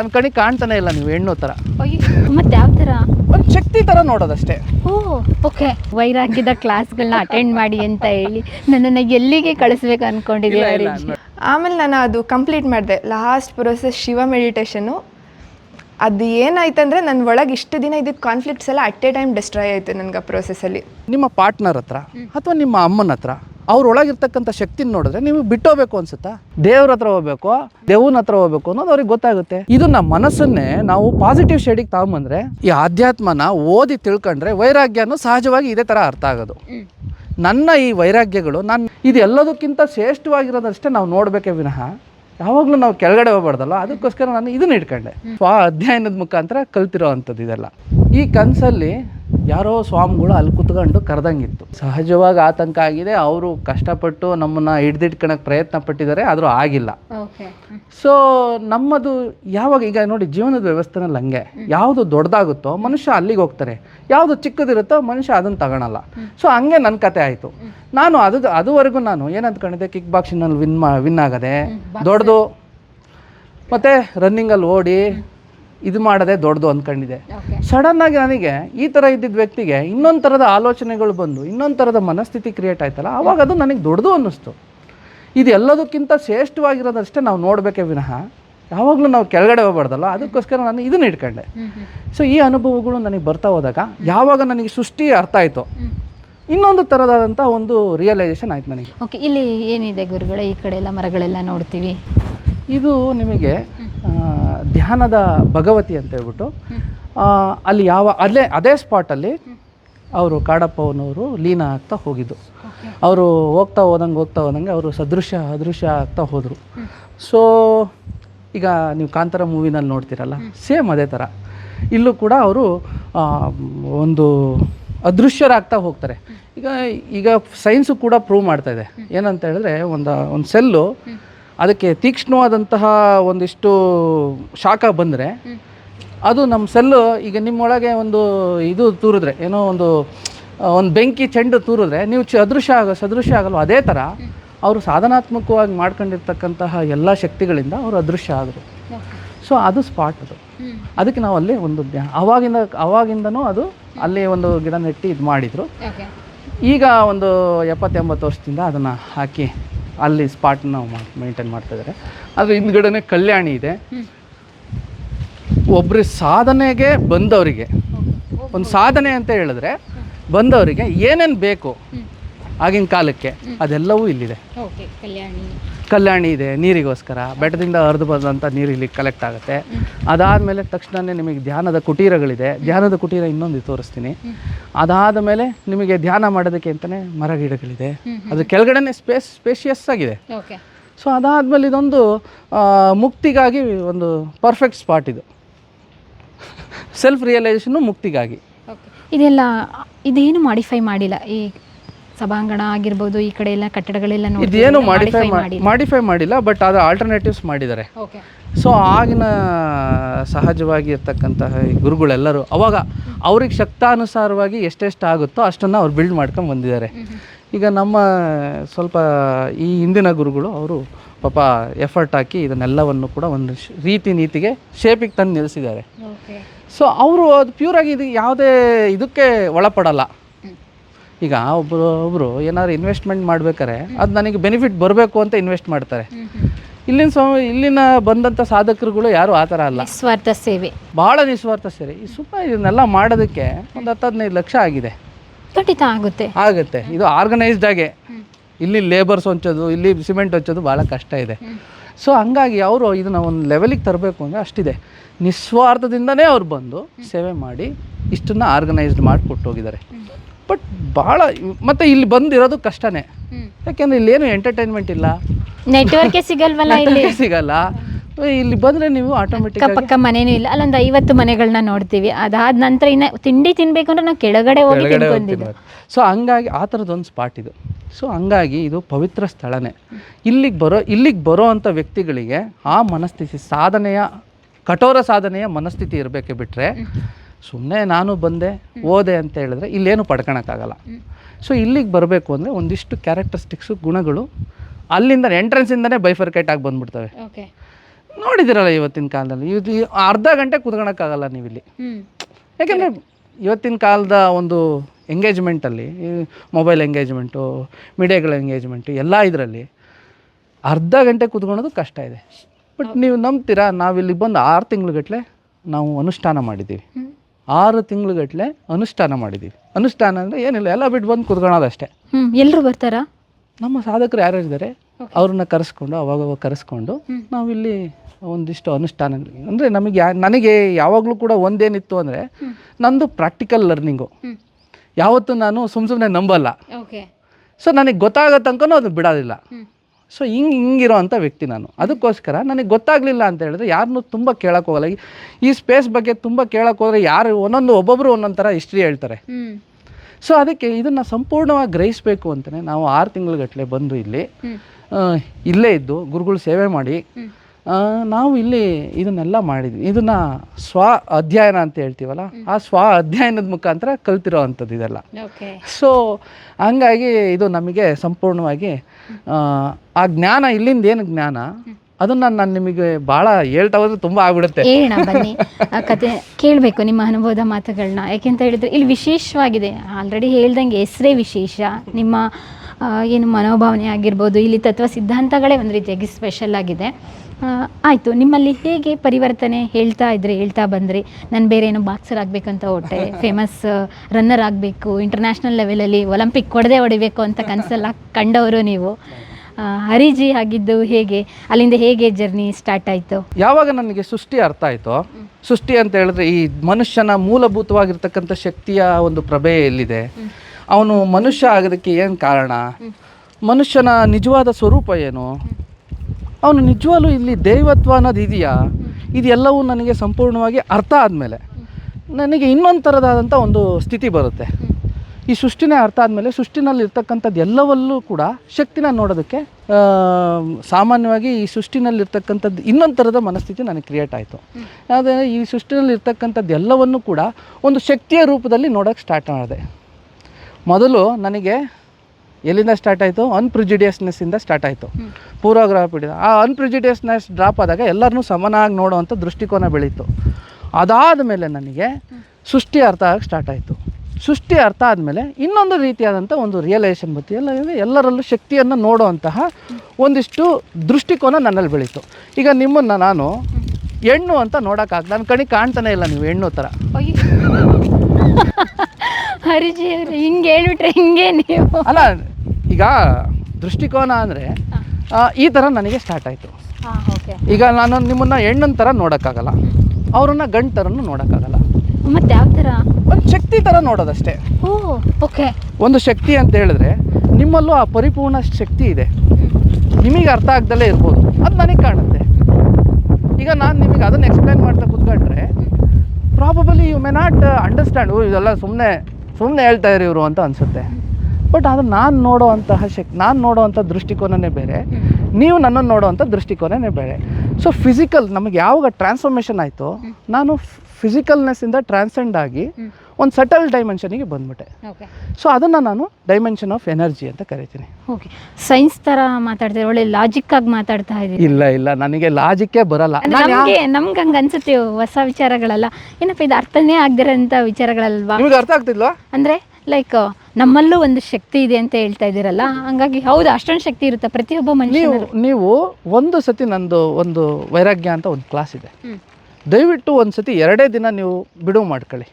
ನನ್ನ ಕಣಿ ಕಾಣ್ತಾನೆ ಇಲ್ಲ ನೀವು ಹೆಣ್ಣು ತರ. ಮತ್ತೆ ಯಾವ ತರ? ಒಂದು ಶಕ್ತಿ ತರ ನೋಡೋದಷ್ಟೇ. Oh okay. ವೈರಾಗ್ಯದ ಕ್ಲಾಸ್ಗಳನ್ನ ಅಟೆಂಡ್ ಮಾಡಿ ಅಂತ ಹೇಳಿ ನನ್ನನ್ನು ಎಲ್ಲಿಗೆ ಕಳಿಸ್ಬೇಕು ಅನ್ಕೊಂಡಿದ್ದೀನಿ? ಆಮೇಲೆ ನಾನು ಅದು ಕಂಪ್ಲೀಟ್ ಮಾಡಿದೆ. ಲಾಸ್ಟ್ ಪ್ರೊಸೆಸ್ ಶಿವ ಮೆಡಿಟೇಷನು ಅದು ಏನಾಯ್ತಂದ್ರೆ ನನ್ನ ಒಳಗೆ ಇಷ್ಟು ದಿನ ಇದ್ದಿದ್ದ ಕಾನ್ಫ್ಲಿಕ್ಟ್ಸ್ ಎಲ್ಲ ಅಟ್ ಎ ಟೈಮ್ ಡಿಸ್ಟ್ರಾಯ್ ಆಯಿತು ನನಗೆ ಆ ಪ್ರೊಸೆಸಲ್ಲಿ ನಿಮ್ಮ ಪಾರ್ಟ್ನರ್ ಹತ್ರ ಅಥವಾ ನಿಮ್ಮ ಅಮ್ಮನ ಹತ್ರ? ಅವ್ರೊಳಗಿರ್ತಕ್ಕಂಥ ಶಕ್ತಿನ ನೋಡಿದ್ರೆ ನೀವು ಬಿಟ್ಟೋಗ್ಬೇಕು ಅನ್ಸುತ್ತಾ? ದೇವ್ರ ಹತ್ರ ಹೋಗ್ಬೇಕು, ದೇವನ ಹತ್ರ ಹೋಗ್ಬೇಕು ಅನ್ನೋದು ಅವ್ರಿಗೆ ಗೊತ್ತಾಗುತ್ತೆ. ಇದು ನಮ್ಮ ಮನಸ್ಸನ್ನೇ ನಾವು ಪಾಸಿಟಿವ್ ಶೇಡಿಗೆ ತಗೊಂಬಂದ್ರೆ ಈ ಆಧ್ಯಾತ್ಮನ ಓದಿ ತಿಳ್ಕೊಂಡ್ರೆ ವೈರಾಗ್ಯನೂ ಸಹಜವಾಗಿ ಇದೇ ಥರ ಅರ್ಥ ಆಗೋದು. ನನ್ನ ಈ ವೈರಾಗ್ಯಗಳು ನಾನು ಇದೆಲ್ಲದಕ್ಕಿಂತ ಶ್ರೇಷ್ಠವಾಗಿರೋದಷ್ಟೇ ನಾವು ನೋಡಬೇಕೇ ವಿನಃ. ಯಾವಾಗಲೂ ನಾವು ಕೆಳಗಡೆ ಹೋಗ್ಬಾರ್ದಲ್ಲ, ಅದಕ್ಕೋಸ್ಕರ ನಾನು ಇದನ್ನ ಇಟ್ಕೊಂಡೆ. ಸ್ವ ಅಧ್ಯಯನದ ಮುಖಾಂತರ ಕಲ್ತಿರೋ ಅಂಥದ್ದು ಇದೆಲ್ಲ. ಈ ಕನಸಲ್ಲಿ ಯಾರೋ ಸ್ವಾಮಿಗಳು ಅಲ್ಲಿ ಕುತ್ಕೊಂಡು ಕರೆದಂಗಿತ್ತು. ಸಹಜವಾಗಿ ಆತಂಕ ಆಗಿದೆ. ಅವರು ಕಷ್ಟಪಟ್ಟು ನಮ್ಮನ್ನು ಹಿಡ್ದಿಟ್ಕೊಳಕ್ಕೆ ಪ್ರಯತ್ನ ಪಟ್ಟಿದ್ದಾರೆ ಆದರೂ ಆಗಿಲ್ಲ. ಸೊ ನಮ್ಮದು ಯಾವಾಗ ಈಗ ನೋಡಿ ಜೀವನದ ವ್ಯವಸ್ಥೆನಲ್ಲಿ ಹಂಗೆ. ಯಾವುದು ದೊಡ್ಡದಾಗುತ್ತೋ ಮನುಷ್ಯ ಅಲ್ಲಿಗೆ ಹೋಗ್ತಾರೆ. ಯಾವುದು ಚಿಕ್ಕದಿರುತ್ತೋ ಮನುಷ್ಯ ಅದನ್ನು ತಗೊಳಲ್ಲ. ಸೊ ಹಂಗೆ ನನ್ನ ಕತೆ ಆಯಿತು. ನಾನು ಅದು ಅದುವರೆಗೂ ನಾನು ಏನಂದ್ಕೊಂಡಿದ್ದೆ ಕಿಕ್ ಬಾಕ್ಸಿನಲ್ಲಿ ವಿನ್ ಮಾ ವಿನ್ ಆಗದೆ ದೊಡ್ಡದು. ಮತ್ತು ರನ್ನಿಂಗಲ್ಲಿ ಓಡಿ ಇದು ಮಾಡದೆ ದೊಡ್ಡದು ಅಂದ್ಕೊಂಡಿದ್ದೆ ಸಡನ್ನಾಗಿ ನನಗೆ ಈ ಥರ ಇದ್ದಿದ್ದ ವ್ಯಕ್ತಿಗೆ ಇನ್ನೊಂದು ಥರದ ಆಲೋಚನೆಗಳು ಬಂದು ಇನ್ನೊಂದು ಥರದ ಮನಸ್ಥಿತಿ ಕ್ರಿಯೇಟ್ ಆಯ್ತಲ್ಲ ಆವಾಗ ಅದು ನನಗೆ ದೊಡ್ಡದು ಅನ್ನಿಸ್ತು. ಇದು ಎಲ್ಲದಕ್ಕಿಂತ ಶ್ರೇಷ್ಠವಾಗಿರೋದಷ್ಟೇ ನಾವು ನೋಡಬೇಕೇ ವಿನಃ ಯಾವಾಗಲೂ ನಾವು ಕೆಳಗಡೆ ಹೋಗ್ಬಾರ್ದಲ್ಲ ಅದಕ್ಕೋಸ್ಕರ ನಾನು ಇದನ್ನ ಇಟ್ಕೊಂಡೆ. ಸೊ ಈ ಅನುಭವಗಳು ನನಗೆ ಬರ್ತಾ ಹೋದಾಗ ಯಾವಾಗ ನನಗೆ ಸೃಷ್ಟಿ ಅರ್ಥ ಆಯಿತು ಇನ್ನೊಂದು ಥರದಾದಂಥ ಒಂದು ರಿಯಲೈಸೇಷನ್ ಆಯ್ತು ನನಗೆ. ಓಕೆ ಇಲ್ಲಿ ಏನಿದೆ ಗುರುಗಳೇ ಈ ಕಡೆ ಎಲ್ಲ ಮರಗಳೆಲ್ಲ ನೋಡ್ತೀವಿ? ಇದು ನಿಮಗೆ ಧ್ಯಾನದ ಭಗವತಿ ಅಂತ ಹೇಳ್ಬಿಟ್ಟು ಅಲ್ಲಿ ಯಾವ ಅಲ್ಲೇ ಅದೇ ಸ್ಪಾಟಲ್ಲಿ ಅವರು ಕಾಡಪ್ಪನವರು ಲೀನ ಆಗ್ತಾ ಹೋಗಿದ್ದು. ಅವರು ಹೋಗ್ತಾ ಹೋದಂಗೆ ಹೋಗ್ತಾ ಹೋದಂಗೆ ಅವರು ಸದೃಶ್ಯ ಅದೃಶ್ಯ ಆಗ್ತಾ ಹೋದರು. ಸೊ ಈಗ ನೀವು ಕಾಂತಾರ ಮೂವಿನಲ್ಲಿ ನೋಡ್ತೀರಲ್ಲ ಸೇಮ್ ಅದೇ ಥರ ಇಲ್ಲೂ ಕೂಡ ಅವರು ಒಂದು ಅದೃಶ್ಯರಾಗ್ತಾ ಹೋಗ್ತಾರೆ. ಈಗ ಈಗ ಸೈನ್ಸು ಕೂಡ ಪ್ರೂವ್ ಮಾಡ್ತಾ ಇದೆ. ಏನಂತ ಹೇಳಿದ್ರೆ ಒಂದು ಒಂದು ಸೆಲ್ಲು ಅದಕ್ಕೆ ತೀಕ್ಷ್ಣವಾದಂತಹ ಒಂದಿಷ್ಟು ಶಾಖ ಬಂದರೆ ಅದು ನಮ್ಮ ಸೆಲ್ಲು ಈಗ ನಿಮ್ಮೊಳಗೆ ಒಂದು ಇದು ತೂರಿದ್ರೆ ಏನೋ ಒಂದು ಒಂದು ಬೆಂಕಿ ಚೆಂಡು ತೂರಿದ್ರೆ ನೀವು ಚ ಅದೃಶ್ಯ ಆಗ ಸದೃಶ್ಯ ಆಗಲ್ಲ ಅದೇ ಥರ ಅವರು ಸಾಧನಾತ್ಮಕವಾಗಿ ಮಾಡ್ಕೊಂಡಿರ್ತಕ್ಕಂತಹ ಎಲ್ಲ ಶಕ್ತಿಗಳಿಂದ ಅವರು ಅದೃಶ್ಯ ಆದರು. ಸೊ ಅದು ಸ್ಪಾಟ್ ಅದು. ಅದಕ್ಕೆ ನಾವು ಅಲ್ಲಿ ಒಂದು ಅವಾಗಿಂದ ಅವಾಗಿಂದನೂ ಅದು ಅಲ್ಲಿ ಒಂದು ಗಿಡ ನೆಟ್ಟಿ ಇದು ಮಾಡಿದರು. ಈಗ ಒಂದು ಎಪ್ಪತ್ತೆಂಬತ್ತು ವರ್ಷದಿಂದ ಅದನ್ನು ಹಾಕಿ ಅಲ್ಲಿ ಸ್ಪಾಟ್ ನಾವು ಮೇಂಟೈನ್ ಮಾಡ್ತಾ ಇದ್ದಾರೆ ಅದ್ರ ಹಿಂದ್ಗಡೆನೆ ಕಲ್ಯಾಣಿ ಇದೆ. ಒಬ್ಬರು ಸಾಧನೆಗೆ ಬಂದವರಿಗೆ ಒಂದು ಸಾಧನೆ ಅಂತ ಹೇಳಿದ್ರೆ ಬಂದವರಿಗೆ ಏನೇನು ಬೇಕು ಆಗಿನ ಕಾಲಕ್ಕೆ ಅದೆಲ್ಲವೂ ಇಲ್ಲಿದೆ. ಓಕೆ ಕಲ್ಯಾಣಿ ಇದೆ ನೀರಿಗೋಸ್ಕರ. ಬೆಟ್ಟದಿಂದ ಹರಿದು ಬಂದಂಥ ನೀರು ಇಲ್ಲಿ ಕಲೆಕ್ಟ್ ಆಗುತ್ತೆ. ಅದಾದಮೇಲೆ ತಕ್ಷಣವೇ ನಿಮಗೆ ಧ್ಯಾನದ ಕುಟೀರಗಳಿದೆ. ಧ್ಯಾನದ ಕುಟೀರ ಇನ್ನೊಂದು ತೋರಿಸ್ತೀನಿ. ಅದಾದ ಮೇಲೆ ನಿಮಗೆ ಧ್ಯಾನ ಮಾಡೋದಕ್ಕೆ ಅಂತಲೇ ಮರ ಗಿಡಗಳಿದೆ. ಅದು ಕೆಳಗಡೆನೆ ಸ್ಪೇಸ್ ಸ್ಪೇಷಿಯಸ್ ಆಗಿದೆ. ಸೊ ಅದಾದಮೇಲೆ ಇದೊಂದು ಮುಕ್ತಿಗಾಗಿ ಒಂದು ಪರ್ಫೆಕ್ಟ್ ಸ್ಪಾಟ್ ಇದು. ಸೆಲ್ಫ್ ರಿಯಲೈಸೇಷನ್ನು ಮುಕ್ತಿಗಾಗಿ ಇದೆಲ್ಲ ಇದೇನು ಮಾಡಿಫೈ ಮಾಡಿಲ್ಲ? ಈ ಸಭಾಂಗಣ ಆಗಿರ್ಬೋದು ಈ ಕಡೆ ಎಲ್ಲ ಕಟ್ಟಡಗಳೆಲ್ಲ ಇದೇನು ಮಾಡಿಫೈ ಮಾಡಿಫೈ ಮಾಡಿಲ್ಲ. ಬಟ್ ಅದು ಆಲ್ಟರ್ನೇಟಿವ್ಸ್ ಮಾಡಿದ್ದಾರೆ. ಸೊ ಆಗಿನ ಸಹಜವಾಗಿ ಇರ್ತಕ್ಕಂತಹ ಈ ಗುರುಗಳೆಲ್ಲರೂ ಅವಾಗ ಅವ್ರಿಗೆ ಶಕ್ತಾನುಸಾರವಾಗಿ ಎಷ್ಟೆಷ್ಟು ಆಗುತ್ತೋ ಅಷ್ಟನ್ನು ಅವ್ರು ಬಿಲ್ಡ್ ಮಾಡ್ಕೊಂಡು ಬಂದಿದ್ದಾರೆ. ಈಗ ನಮ್ಮ ಸ್ವಲ್ಪ ಈ ಹಿಂದಿನ ಗುರುಗಳು ಅವರು ಪಾಪ ಎಫರ್ಟ್ ಹಾಕಿ ಇದನ್ನೆಲ್ಲವನ್ನು ಕೂಡ ಒಂದು ರೀತಿ ನೀತಿಗೆ ಶೇಪಿಗೆ ತಂದು ನಿಲ್ಲಿಸಿದ್ದಾರೆ ಸೊ ಅವರು ಅದು ಪ್ಯೂರಾಗಿ ಇದು ಯಾವುದೇ ಇದಕ್ಕೆ ಒಳಪಡಲ್ಲ. ಈಗ ಒಬ್ಬರು ಒಬ್ಬರು ಏನಾದ್ರು ಇನ್ವೆಸ್ಟ್ಮೆಂಟ್ ಮಾಡ್ಬೇಕಾರೆ ಅದು ನನಗೆ ಬೆನಿಫಿಟ್ ಬರಬೇಕು ಅಂತ ಇನ್ವೆಸ್ಟ್ ಮಾಡ್ತಾರೆ. ಇಲ್ಲಿನ ಸ್ವ ಇಲ್ಲಿನ ಬಂದಂಥ ಸಾಧಕರುಗಳು ಯಾರು ಆ ಥರ ಅಲ್ಲ. ನಿಸ್ವಾರ್ಥ ಸೇವೆ. ಭಾಳ ನಿಸ್ವಾರ್ಥ ಸೇವೆ. ಈ ಸುಮ್ಮನೆ ಇದನ್ನೆಲ್ಲ ಮಾಡೋದಕ್ಕೆ ಒಂದು ಹತ್ತು ಹದಿನೈದು ಲಕ್ಷ ಆಗಿದೆ. ಖಂಡಿತ ಆಗುತ್ತೆ. ಆಗುತ್ತೆ. ಇದು ಆರ್ಗನೈಸ್ಡ್ ಆಗಿ. ಇಲ್ಲಿ ಲೇಬರ್ಸ್ ಹೊಂಚೋದು ಇಲ್ಲಿ ಸಿಮೆಂಟ್ ಹೊಂಚೋದು ಭಾಳ ಕಷ್ಟ ಇದೆ. ಸೊ ಹಂಗಾಗಿ ಅವರು ಇದನ್ನ ಒಂದು ಲೆವೆಲಿಗೆ ತರಬೇಕು ಅಂದರೆ ಅಷ್ಟಿದೆ. ನಿಸ್ವಾರ್ಥದಿಂದನೇ ಅವ್ರು ಬಂದು ಸೇವೆ ಮಾಡಿ ಇಷ್ಟನ್ನು ಆರ್ಗನೈಸ್ಡ್ ಮಾಡಿ ಕೊಟ್ಟು ಹೋಗಿದ್ದಾರೆ. ಬಟ್ ಭಾಳ ಮತ್ತೆ ಇಲ್ಲಿ ಬಂದಿರೋದು ಕಷ್ಟನೇ. ಯಾಕೆಂದ್ರೆ ಇಲ್ಲಿ ಏನು ಎಂಟರ್ಟೈನ್ಮೆಂಟ್ ಇಲ್ಲ. ನೆಟ್ವರ್ಕ್ ಸಿಗಲ್ವಲ್ಲ ಇಲ್ಲಿ? ಸಿಗಲ್ಲ. ಇಲ್ಲಿ ಬಂದ್ರೆ ನೀವು ಆಟೋಮೆಟಿಕ್ ಪಕ್ಕ ಮನೇನೂ ಇಲ್ಲ. ಅಲ್ಲೊಂದು ಐವತ್ತು ಮನೆಗಳನ್ನ ನೋಡ್ತೀವಿ. ಅದಾದ ನಂತರ ಇನ್ನ ತಿಂಡಿ ತಿನ್ಬೇಕು ಅಂದ್ರೆ ನಾವು ಕೆಳಗಡೆ ಹೋಗಿ ತಿನ್ಕೊಂಡಿದ್ದು. ಸೊ ಹಂಗಾಗಿ ಆ ಥರದ್ದೊಂದು ಸ್ಪಾಟ್ ಇದು. ಸೊ ಹಂಗಾಗಿ ಇದು ಪವಿತ್ರ ಸ್ಥಳನೇ. ಇಲ್ಲಿಗೆ ಬರೋ ಇಲ್ಲಿಗೆ ಬರೋ ಅಂಥ ವ್ಯಕ್ತಿಗಳಿಗೆ ಆ ಮನಸ್ಥಿತಿ ಸಾಧನೆಯ ಕಠೋರ ಸಾಧನೆಯ ಮನಸ್ಥಿತಿ ಇರಬೇಕೆ ಬಿಟ್ಟರೆ ಸುಮ್ಮನೆ ನಾನು ಬಂದೆ ಓದೆ ಅಂತ ಹೇಳಿದ್ರೆ ಇಲ್ಲೇನು ಪಡ್ಕೊಳಕ್ಕಾಗಲ್ಲ ಸೊ ಇಲ್ಲಿಗೆ ಬರಬೇಕು ಅಂದರೆ ಒಂದಿಷ್ಟು ಕ್ಯಾರೆಕ್ಟರಿಸ್ಟಿಕ್ಸು ಗುಣಗಳು ಅಲ್ಲಿಂದ ಎಂಟ್ರೆನ್ಸಿಂದನೇ ಬೈಫರ್ಕೇಟ್ ಆಗಿ ಬಂದ್ಬಿಡ್ತವೆ. ನೋಡಿದಿರಲ್ಲ ಇವತ್ತಿನ ಕಾಲದಲ್ಲಿ? ಇದು ಅರ್ಧ ಗಂಟೆ ಕುತ್ಕೊಳಕ್ಕಾಗಲ್ಲ ನೀವಿಲ್ಲಿ. ಯಾಕೆಂದರೆ ಇವತ್ತಿನ ಕಾಲದ ಒಂದು ಎಂಗೇಜ್ಮೆಂಟಲ್ಲಿ ಮೊಬೈಲ್ ಎಂಗೇಜ್ಮೆಂಟು ಮೀಡಿಯಾಗಳ ಎಂಗೇಜ್ಮೆಂಟು ಎಲ್ಲ ಇದರಲ್ಲಿ ಅರ್ಧ ಗಂಟೆ ಕುತ್ಕೊಳೋದು ಕಷ್ಟ ಇದೆ. ಬಟ್ ನೀವು ನಂಬ್ತೀರಾ? ನಾವಿಲ್ಲಿಗೆ ಬಂದು ಆರು ತಿಂಗ್ಳುಗಟ್ಟಲೆ ನಾವು ಅನುಷ್ಠಾನ ಮಾಡಿದ್ದೀವಿ. ಆರು ತಿಂಗಳುಗಟ್ಟಲೆ ಅನುಷ್ಠಾನ ಮಾಡಿದ್ದೀವಿ ಅನುಷ್ಠಾನ ಅಂದರೆ ಏನಿಲ್ಲ ಎಲ್ಲ ಬಿಟ್ಟು ಬಂದು ಕುತ್ಕೊಳೋದಷ್ಟೇ ಹ್ಮ್ ಎಲ್ಲರೂ ಬರ್ತಾರಾ? ನಮ್ಮ ಸಾಧಕರು ಯಾರು ಇದ್ದಾರೆ ಅವ್ರನ್ನ ಕರೆಸ್ಕೊಂಡು ಅವಾಗ ಅವಾಗ ಕರೆಸ್ಕೊಂಡು. ನಾವಿಲ್ಲಿ ಒಂದಿಷ್ಟು ಅನುಷ್ಠಾನ ಅಂದರೆ ನಮಗೆ ಯಾ ನನಗೆ ಯಾವಾಗಲೂ ಕೂಡ ಒಂದೇನಿತ್ತು ಅಂದರೆ ನಂದು ಪ್ರಾಕ್ಟಿಕಲ್ ಲರ್ನಿಂಗು ಯಾವತ್ತೂ ನಾನು ಸುಮ್ಮ ಸುಮ್ಮನೆ ನಂಬಲ್ಲ. ಓಕೆ ಸೊ ನನಗೆ ಗೊತ್ತಾಗೋ ತನಕನೂ ಅದು ಬಿಡೋದಿಲ್ಲ. ಸೊ ಹಿಂಗೆ ಹಿಂಗಿರೋ ಅಂಥ ವ್ಯಕ್ತಿ ನಾನು. ಅದಕ್ಕೋಸ್ಕರ ನನಗೆ ಗೊತ್ತಾಗಲಿಲ್ಲ ಅಂತ ಹೇಳಿದ್ರೆ ಯಾರನ್ನೂ ತುಂಬ ಕೇಳಕ್ಕೆ ಹೋಗಲ್ಲ. ಈ- ಸ್ಪೇಸ್ ಬಗ್ಗೆ ತುಂಬ ಕೇಳಕ್ಕೆ ಹೋದರೆ ಯಾರು ಒಂದೊಂದು ಒಬ್ಬೊಬ್ಬರು ಒಂದೊಂದು ಥರ ಹಿಸ್ಟ್ರಿ ಹೇಳ್ತಾರೆ. ಸೊ ಅದಕ್ಕೆ ಇದನ್ನು ಸಂಪೂರ್ಣವಾಗಿ ಗ್ರಹಿಸಬೇಕು ಅಂತಲೇ ನಾವು ಆರು ತಿಂಗಳುಗಟ್ಟಲೆ ಬಂದು ಇಲ್ಲಿ ಇಲ್ಲೇ ಇದ್ದು ಗುರುಗಳು ಸೇವೆ ಮಾಡಿ ನಾವು ಇಲ್ಲಿ ಇದನ್ನೆಲ್ಲ ಮಾಡಿದ್ವಿ. ಇದನ್ನ ಸ್ವ ಅಧ್ಯಯನ ಅಂತ ಹೇಳ್ತೀವಲ್ಲ ಆ ಸ್ವ ಅಧ್ಯಯನದ ಮುಖಾಂತರ ಕಲ್ತಿರೋ ಅಂಥದ್ದು ಇದೆಲ್ಲ. ಓಕೆ. ಸೊ ಹಂಗಾಗಿ ಇದು ನಮಗೆ ಸಂಪೂರ್ಣವಾಗಿ ಆ, ಜ್ಞಾನ ಇಲ್ಲಿಂದ ಏನು ಜ್ಞಾನ ಅದನ್ನ ನಾನು ನಿಮಗೆ ಬಹಳ ಹೇಳ್ತಾ ಹೋದ್ರೆ ತುಂಬಾ ಆಗ್ಬಿಡುತ್ತೆ. ಹೇಳೋಣ ಬನ್ನಿ. ಆ ಕತೆ ಕೇಳಬೇಕು ನಿಮ್ಮ ಅನುಭವದ ಮಾತುಗಳನ್ನ. ಯಾಕೆಂತ ಹೇಳಿದ್ರೆ ಇಲ್ಲಿ ವಿಶೇಷವಾಗಿದೆ. ಆಲ್ರೆಡಿ ಹೇಳ್ದಂಗೆ ಹೆಸರೇ ವಿಶೇಷ. ನಿಮ್ಮ ಏನು ಮನೋಭಾವನೆ ಆಗಿರ್ಬೋದು ಇಲ್ಲಿ ತತ್ವ ಸಿದ್ಧಾಂತಗಳೇ ಒಂದು ರೀತಿಯಾಗಿ ಸ್ಪೆಷಲ್ ಆಗಿದೆ. ಆಯ್ತು, ನಿಮ್ಮಲ್ಲಿ ಹೇಗೆ ಪರಿವರ್ತನೆ ಹೇಳ್ತಾ ಇದ್ರಿ, ಹೇಳ್ತಾ ಬಂದ್ರಿ, ನಾನು ಬೇರೆ ಏನೋ ಬಾಕ್ಸರ್ ಆಗಬೇಕಂತ ಹೊಟ್ಟೆ ಫೇಮಸ್ ರನ್ನರ್ ಆಗಬೇಕು ಇಂಟರ್ನ್ಯಾಷನಲ್ ಲೆವೆಲಲ್ಲಿ ಒಲಿಂಪಿಕ್ ಕೊಡದೆ ಹೊಡಿಬೇಕು ಅಂತ ಕನಸೆಲ್ಲ ಕಂಡವರು ನೀವು. ಹರಿಜಿ ಆಗಿದ್ದು ಹೇಗೆ, ಅಲ್ಲಿಂದ ಹೇಗೆ ಜರ್ನಿ ಸ್ಟಾರ್ಟ್ ಆಯಿತು? ಯಾವಾಗ ನನಗೆ ಸೃಷ್ಟಿ ಅರ್ಥ ಆಯಿತು, ಸೃಷ್ಟಿ ಅಂತ ಹೇಳಿದ್ರೆ ಈ ಮನುಷ್ಯನ ಮೂಲಭೂತವಾಗಿರ್ತಕ್ಕಂಥ ಶಕ್ತಿಯ ಒಂದು ಪ್ರಭೆ ಎಲ್ಲಿದೆ? ಅವನು ಮನುಷ್ಯ ಆಗೋದಕ್ಕೆ ಏನು ಕಾರಣ? ಮನುಷ್ಯನ ನಿಜವಾದ ಸ್ವರೂಪ ಏನು? ಅವನು ನಿಜವಾಗ್ಲೂ ಇಲ್ಲಿ ದೈವತ್ವ ಅನ್ನೋದು ಇದೆಯಾ? ಇದೆಲ್ಲವೂ ನನಗೆ ಸಂಪೂರ್ಣವಾಗಿ ಅರ್ಥ ಆದಮೇಲೆ. ನನಗೆ ಇನ್ನೊಂದು ಥರದಾದಂಥ ಒಂದು ಸ್ಥಿತಿ ಬರುತ್ತೆ. ಈ ಸೃಷ್ಟಿನೇ ಅರ್ಥ ಆದಮೇಲೆ ಸೃಷ್ಟಿನಲ್ಲಿ ಇರ್ತಕ್ಕಂಥದ್ದು ಎಲ್ಲವಲ್ಲೂ ಕೂಡ ಶಕ್ತಿನ ನೋಡೋದಕ್ಕೆ ಸಾಮಾನ್ಯವಾಗಿ ಈ ಸೃಷ್ಟಿನಲ್ಲಿ ಇರ್ತಕ್ಕಂಥದ್ದು ಇನ್ನೊಂದು ಥರದ ಮನಸ್ಥಿತಿ ನನಗೆ ಕ್ರಿಯೇಟ್ ಆಯಿತು. ಆದರೆ ಈ ಸೃಷ್ಟಿನಲ್ಲಿ ಇರ್ತಕ್ಕಂಥದ್ದು ಎಲ್ಲವನ್ನೂ ಕೂಡ ಒಂದು ಶಕ್ತಿಯ ರೂಪದಲ್ಲಿ ನೋಡೋಕ್ಕೆ ಸ್ಟಾರ್ಟ್ ಮಾಡಿದೆ. ಮೊದಲು ನನಗೆ ಎಲ್ಲಿಂದ ಸ್ಟಾರ್ಟ್ ಆಯಿತು? ಅನ್ಪ್ರಿಜಿಡಿಯಸ್ನೆಸ್ಸಿಂದ ಸ್ಟಾರ್ಟ್ ಆಯಿತು. ಪೂರ್ವಗ್ರಹ ಪೀಡಿತ. ಆ ಅನ್ಪ್ರಿಜಿಡಿಯಸ್ನೆಸ್ ಡ್ರಾಪ್ ಆದಾಗ ಎಲ್ಲರನ್ನೂ ಸಮನಾಗಿ ನೋಡುವಂಥ ದೃಷ್ಟಿಕೋನ ಬೆಳೀತು. ಅದಾದ ಮೇಲೆ ನನಗೆ ಸೃಷ್ಟಿ ಅರ್ಥ ಆಗಕ್ಕೆ ಸ್ಟಾರ್ಟ್ ಆಯಿತು. ಸೃಷ್ಟಿ ಅರ್ಥ ಆದಮೇಲೆ ಇನ್ನೊಂದು ರೀತಿಯಾದಂಥ ಒಂದು ರಿಯಲೈಸೇಷನ್ ಬತ್ತಿ ಎಲ್ಲ ಎಲ್ಲರಲ್ಲೂ ಶಕ್ತಿಯನ್ನು ನೋಡುವಂತಹ ಒಂದಿಷ್ಟು ದೃಷ್ಟಿಕೋನ ನನ್ನಲ್ಲಿ ಬೆಳೀತು. ಈಗ ನಿಮ್ಮನ್ನು ನಾನು ಹೆಣ್ಣು ಅಂತ ನೋಡೋಕ್ಕಾಗ ನನ್ನ ಕಣಿಗೆ ಕಾಣ್ತಾನೆ ಇಲ್ಲ ನೀವು ಹೆಣ್ಣು ಥರ ಹರಿಜಿ ಅವ್ರೆ ಹಿಂಗೆ ಹೇಳ್ಬಿಟ್ರೆ ಹಿಂಗೆ ನೀವು. ಅಲ್ಲ ಈಗ ದೃಷ್ಟಿಕೋನ ಅಂದರೆ ಈ ಥರ ನನಗೆ ಸ್ಟಾರ್ಟ್ ಆಯಿತು. ಹಾಂ ಓಕೆ ಈಗ ನಾನು ನಿಮ್ಮನ್ನ ಹೆಣ್ಣನ ಥರ ನೋಡೋಕ್ಕಾಗಲ್ಲ. ಅವ್ರನ್ನ ಗಂಡು ಥರನೂ ನೋಡೋಕ್ಕಾಗಲ್ಲ. ಮತ್ತೆ ಯಾವ ಥರ ಒಂದು ಶಕ್ತಿ ಥರ ನೋಡೋದಷ್ಟೇ. ಓ ಓಕೆ ಒಂದು ಶಕ್ತಿ ಅಂತ ಹೇಳಿದ್ರೆ ನಿಮ್ಮಲ್ಲೂ ಆ ಪರಿಪೂರ್ಣ ಶಕ್ತಿ ಇದೆ. ನಿಮಗೆ ಅರ್ಥ ಆಗ್ದಲೇ ಇರ್ಬೋದು. ಅದು ನನಗೆ ಕಾಣುತ್ತೆ. ಈಗ ನಾನು ನಿಮಗೆ ಅದನ್ನು ಎಕ್ಸ್ಪ್ಲೈನ್ ಮಾಡ್ತಾ ಕೂತ್ಕೊಂಡ್ರೆ probably you may not understand ಇದೆಲ್ಲ ಸುಮ್ಮನೆ ಸುಮ್ಮನೆ ಹೇಳ್ತಾ ಇರಿ ಇವರು ಅಂತ ಅನಿಸುತ್ತೆ. ಬಟ್ ಅದು ನಾನು ನೋಡೋವಂತಹ ಶಕ್ ನಾನು ನೋಡೋವಂಥ ದೃಷ್ಟಿಕೋನನೇ ಬೇರೆ. ನೀವು ನನ್ನನ್ನು ನೋಡೋವಂಥ ದೃಷ್ಟಿಕೋನನೇ ಬೇರೆ. ಸೊ ಫಿಸಿಕಲ್ ನಮಗೆ ಯಾವಾಗ ಟ್ರಾನ್ಸ್ಫಾರ್ಮೇಷನ್ ಆಯಿತು ನಾನು ಫಿಸಿಕಲ್ನೆಸ್ಸಿಂದ ಟ್ರಾನ್ಸೆಂಡ್ ಆಗಿ ಒಂದು ಸಟಲ್ ಡೈಮೆನ್ಷನಿಗೆ ಬಂದ್ಬಿಟ್ಟೆ. ಓಕೆ ಸೊ ಅದನ್ನು ನಾನು ಡೈಮೆನ್ಷನ್ ಆಫ್ ಎನರ್ಜಿ ಅಂತ ಕರಿತೀನಿ. ಓಕೆ ಸೈನ್ಸ್ ಥರ ಮಾತಾಡ್ತಾರೆ ಒಳ್ಳೆ ಲಾಜಿಕ್ ಆಗಿ ಮಾತಾಡ್ತಾ ಇದೆ ಇಲ್ಲ ಇಲ್ಲ. ನನಗೆ ಲಾಜಿಕ್ಕೇ ಬರಲ್ಲ. ನಮಗೆ ಹಂಗೆ ಅನ್ಸುತ್ತೆ ಹೊಸ ವಿಚಾರಗಳೆಲ್ಲ. ಏನಪ್ಪ ಇದು ಅರ್ಥನೇ ಆಗದಿರೋಂಥ ವಿಚಾರಗಳಲ್ವಾ? ನಿಮ್ಗೆ ಅರ್ಥ ಆಗ್ತಿಲ್ವಾ ಅಂದ್ರೆ ಲೈಕ್ ನಮ್ಮಲ್ಲೂ ಒಂದು ಶಕ್ತಿ ಇದೆ ಅಂತ ಹೇಳ್ತಾ ಇದ್ದೀರಲ್ಲ ಹಂಗಾಗಿ ಹೌದು ಅಷ್ಟೊಂದು ಶಕ್ತಿ ಇರುತ್ತೆ. ಪ್ರತಿಯೊಬ್ಬ ಮನುಷ್ಯ ನೀವು ಒಂದು ಸತಿ ನಂದು ಒಂದು ವೈರಾಗ್ಯ ಅಂತ ಒಂದು ಕ್ಲಾಸ್ ಇದೆ. ದಯವಿಟ್ಟು ಒಂದು ಸತಿ ಎರಡೇ ದಿನ ನೀವು ಬಿಡುವು ಮಾಡ್ಕೊಳ್ಳಿ.